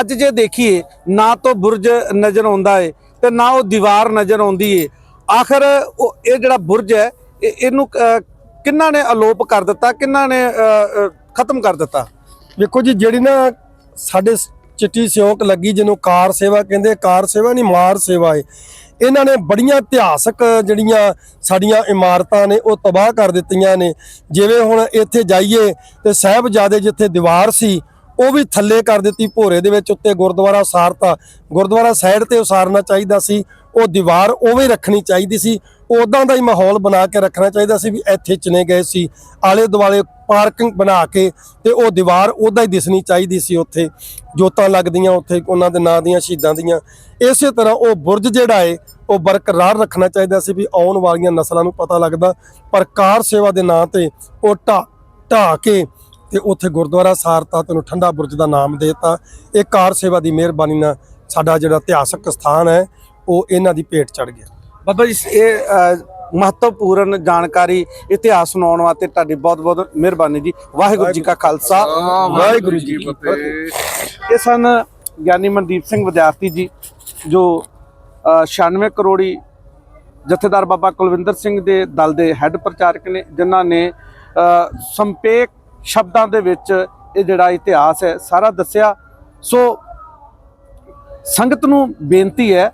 ਅੱਜ ਜੇ ਦੇਖੀਏ ਨਾ ਤਾਂ ਬੁਰਜ ਨਜ਼ਰ ਆਉਂਦਾ ਏ ਤੇ ਨਾ ਉਹ ਦੀਵਾਰ ਨਜ਼ਰ ਆਉਂਦੀ ਏ। ਆਖਰ ਉਹ ਇਹ ਜਿਹੜਾ ਬੁਰਜ ਹੈ ਇਹਨੂੰ ਅ, ਕਿੰਨਾ ਨੇ ਅਲੋਪ ਕਰ ਦਿੱਤਾ ਕਿੰਨਾ ਨੇ ਅ, ਖਤਮ ਕਰ ਦਿੱਤਾ। ਵੇਖੋ ਜੀ, ਜਿਹੜੀ ਨਾ ਸਾਡੇ ਸ- ਚਿੱਟੀ ਸਿਉਂਕ ਲੱਗੀ, ਜਿਹਨੂੰ ਕਾਰ ਸੇਵਾ ਕਹਿੰਦੇ, ਕਾਰ ਸੇਵਾ ਨਹੀਂ, ਮਾਰ ਸੇਵਾ ਏ। ਇਹਨਾਂ ਨੇ ਬੜੀਆਂ ਇਤਿਹਾਸਕ ਜਿਹੜੀਆਂ ਸਾਡੀਆਂ ਇਮਾਰਤਾਂ ਨੇ, ਉਹ ਤਬਾਹ ਕਰ ਦਿੱਤੀਆਂ ਨੇ। ਜਿਵੇਂ ਹੁਣ ਇੱਥੇ ਜਾਈਏ, ਤੇ ਸਾਹਿਬਜ਼ਾਦੇ ਜਿੱਥੇ ਦੀਵਾਰ ਸੀ, ਉਹ ਵੀ ਥੱਲੇ ਕਰ ਦਿੱਤੀ, ਭੋਰੇ ਦੇ ਵਿੱਚ ਉੱਤੇ ਗੁਰਦੁਆਰਾ ਉਸਾਰਤਾ। ਗੁਰਦੁਆਰਾ ਸਾਈਡ ਤੇ ਉਸਾਰਨਾ ਚਾਹੀਦਾ ਸੀ, ਉਹ ਦੀਵਾਰ ਉਵੇਂ ਰੱਖਣੀ ਚਾਹੀਦੀ ਸੀ। ਉਦਾਂ ਦਾ ਹੀ ਮਾਹੌਲ ਬਣਾ ਕੇ ਰੱਖਣਾ ਚਾਹੀਦਾ ਸੀ ਵੀ ਇੱਥੇ ਚਨੇ ਗਏ ਸੀ, ਆਲੇ ਦੁਆਲੇ ਪਾਰਕਿੰਗ ਬਣਾ ਕੇ ਤੇ ਉਹ ਦੀਵਾਰ ਉਦਾਂ ਹੀ ਦਿਸਣੀ ਚਾਹੀਦੀ ਸੀ ਉੱਥੇ, ਜੋਤਾਂ ਲੱਗਦੀਆਂ ਉੱਥੇ ਉਹਨਾਂ ਦੇ ਨਾਂ ਦੀਆਂ, ਸ਼ਹੀਦਾਂ ਦੀਆਂ। ਇਸੇ ਤਰ੍ਹਾਂ ਉਹ ਬੁਰਜ ਜਿਹੜਾ ਏ, ਉਹ ਬਰਕਰਾਰ ਰੱਖਣਾ ਚਾਹੀਦਾ ਸੀ ਵੀ ਆਉਣ ਵਾਲੀਆਂ ਨਸਲਾਂ ਨੂੰ ਪਤਾ ਲੱਗਦਾ। ਪਰ ਕਾਰ ਸੇਵਾ ਦੇ ਨਾਂ ਤੇ ਉਹ ਢਾ ਢਾ ਕੇ ਤੇ ਉੱਥੇ ਗੁਰਦੁਆਰਾ ਸਾਰਤਾ ਤੇ ਠੰਡਾ ਬੁਰਜ ਦਾ ਨਾਮ ਦੇਤਾ। ਇਹ ਕਾਰ ਸੇਵਾ ਦੀ ਮਿਹਰਬਾਨੀ ਨਾਲ ਸਾਡਾ ਜਿਹੜਾ ਇਤਿਹਾਸਕ ਸਥਾਨ ਹੈ, ਉਹ ਇਹਨਾਂ ਦੀ ਭੇਟ ਚੜ ਗਿਆ। ਬਾਬਾ ਜੀ ਇਹ ਮਹੱਤਵਪੂਰਨ ਜਾਣਕਾਰੀ ਇਤਿਹਾਸ ਸੁਣਾਉਣ ਵਾਸਤੇ ਤੁਹਾਡੀ ਬਹੁਤ ਬਹੁਤ ਮਿਹਰਬਾਨੀ ਜੀ। ਵਾਹਿਗੁਰੂ ਜੀ ਕਾ ਖਾਲਸਾ ਵਾਹਿਗੁਰੂ ਜੀ ਕੀ ਫਤਿਹ। ਇਹ ਸਨ ਗਿਆਨੀ ਮਨਦੀਪ ਸਿੰਘ ਵਿਦਿਆਰਥੀ ਜੀ ਜੋ ਅ, 96 ਕਰੋੜੀ ਜਥੇਦਾਰ ਬਾਬਾ ਕੁਲਵਿੰਦਰ ਸਿੰਘ ਦੇ ਦਲ ਦੇ ਹੈੱਡ ਪ੍ਰਚਾਰਕ ਨੇ ਜਿਨ੍ਹਾਂ ਨੇ ਸੰਪੇਕ ਸ਼ਬਦਾਂ ਦੇ ਵਿੱਚ ਇਹ ਜਿਹੜਾ ਇਤਿਹਾਸ ਹੈ ਸਾਰਾ ਦੱਸਿਆ। ਸੋ ਸੰਗਤ ਨੂੰ ਬੇਨਤੀ ਹੈ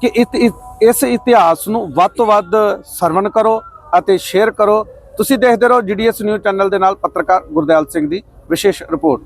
ਕਿ ਇਤ- ਇਸ ਇਤਿਹਾਸ ਨੂੰ ਵੱਧ ਤੋਂ ਵੱਧ ਸਰਵਣ ਕਰੋ ਅਤੇ ਸ਼ੇਅਰ ਕਰੋ। ਤੁਸੀਂ ਦੇਖਦੇ ਰਹੋ ਜੀਡੀਐਸ ਨਿਊਜ਼ ਚੈਨਲ ਦੇ ਨਾਲ ਪੱਤਰਕਾਰ ਗੁਰਦਿਆਲ ਸਿੰਘ ਦੀ ਵਿਸ਼ੇਸ਼ ਰਿਪੋਰਟ।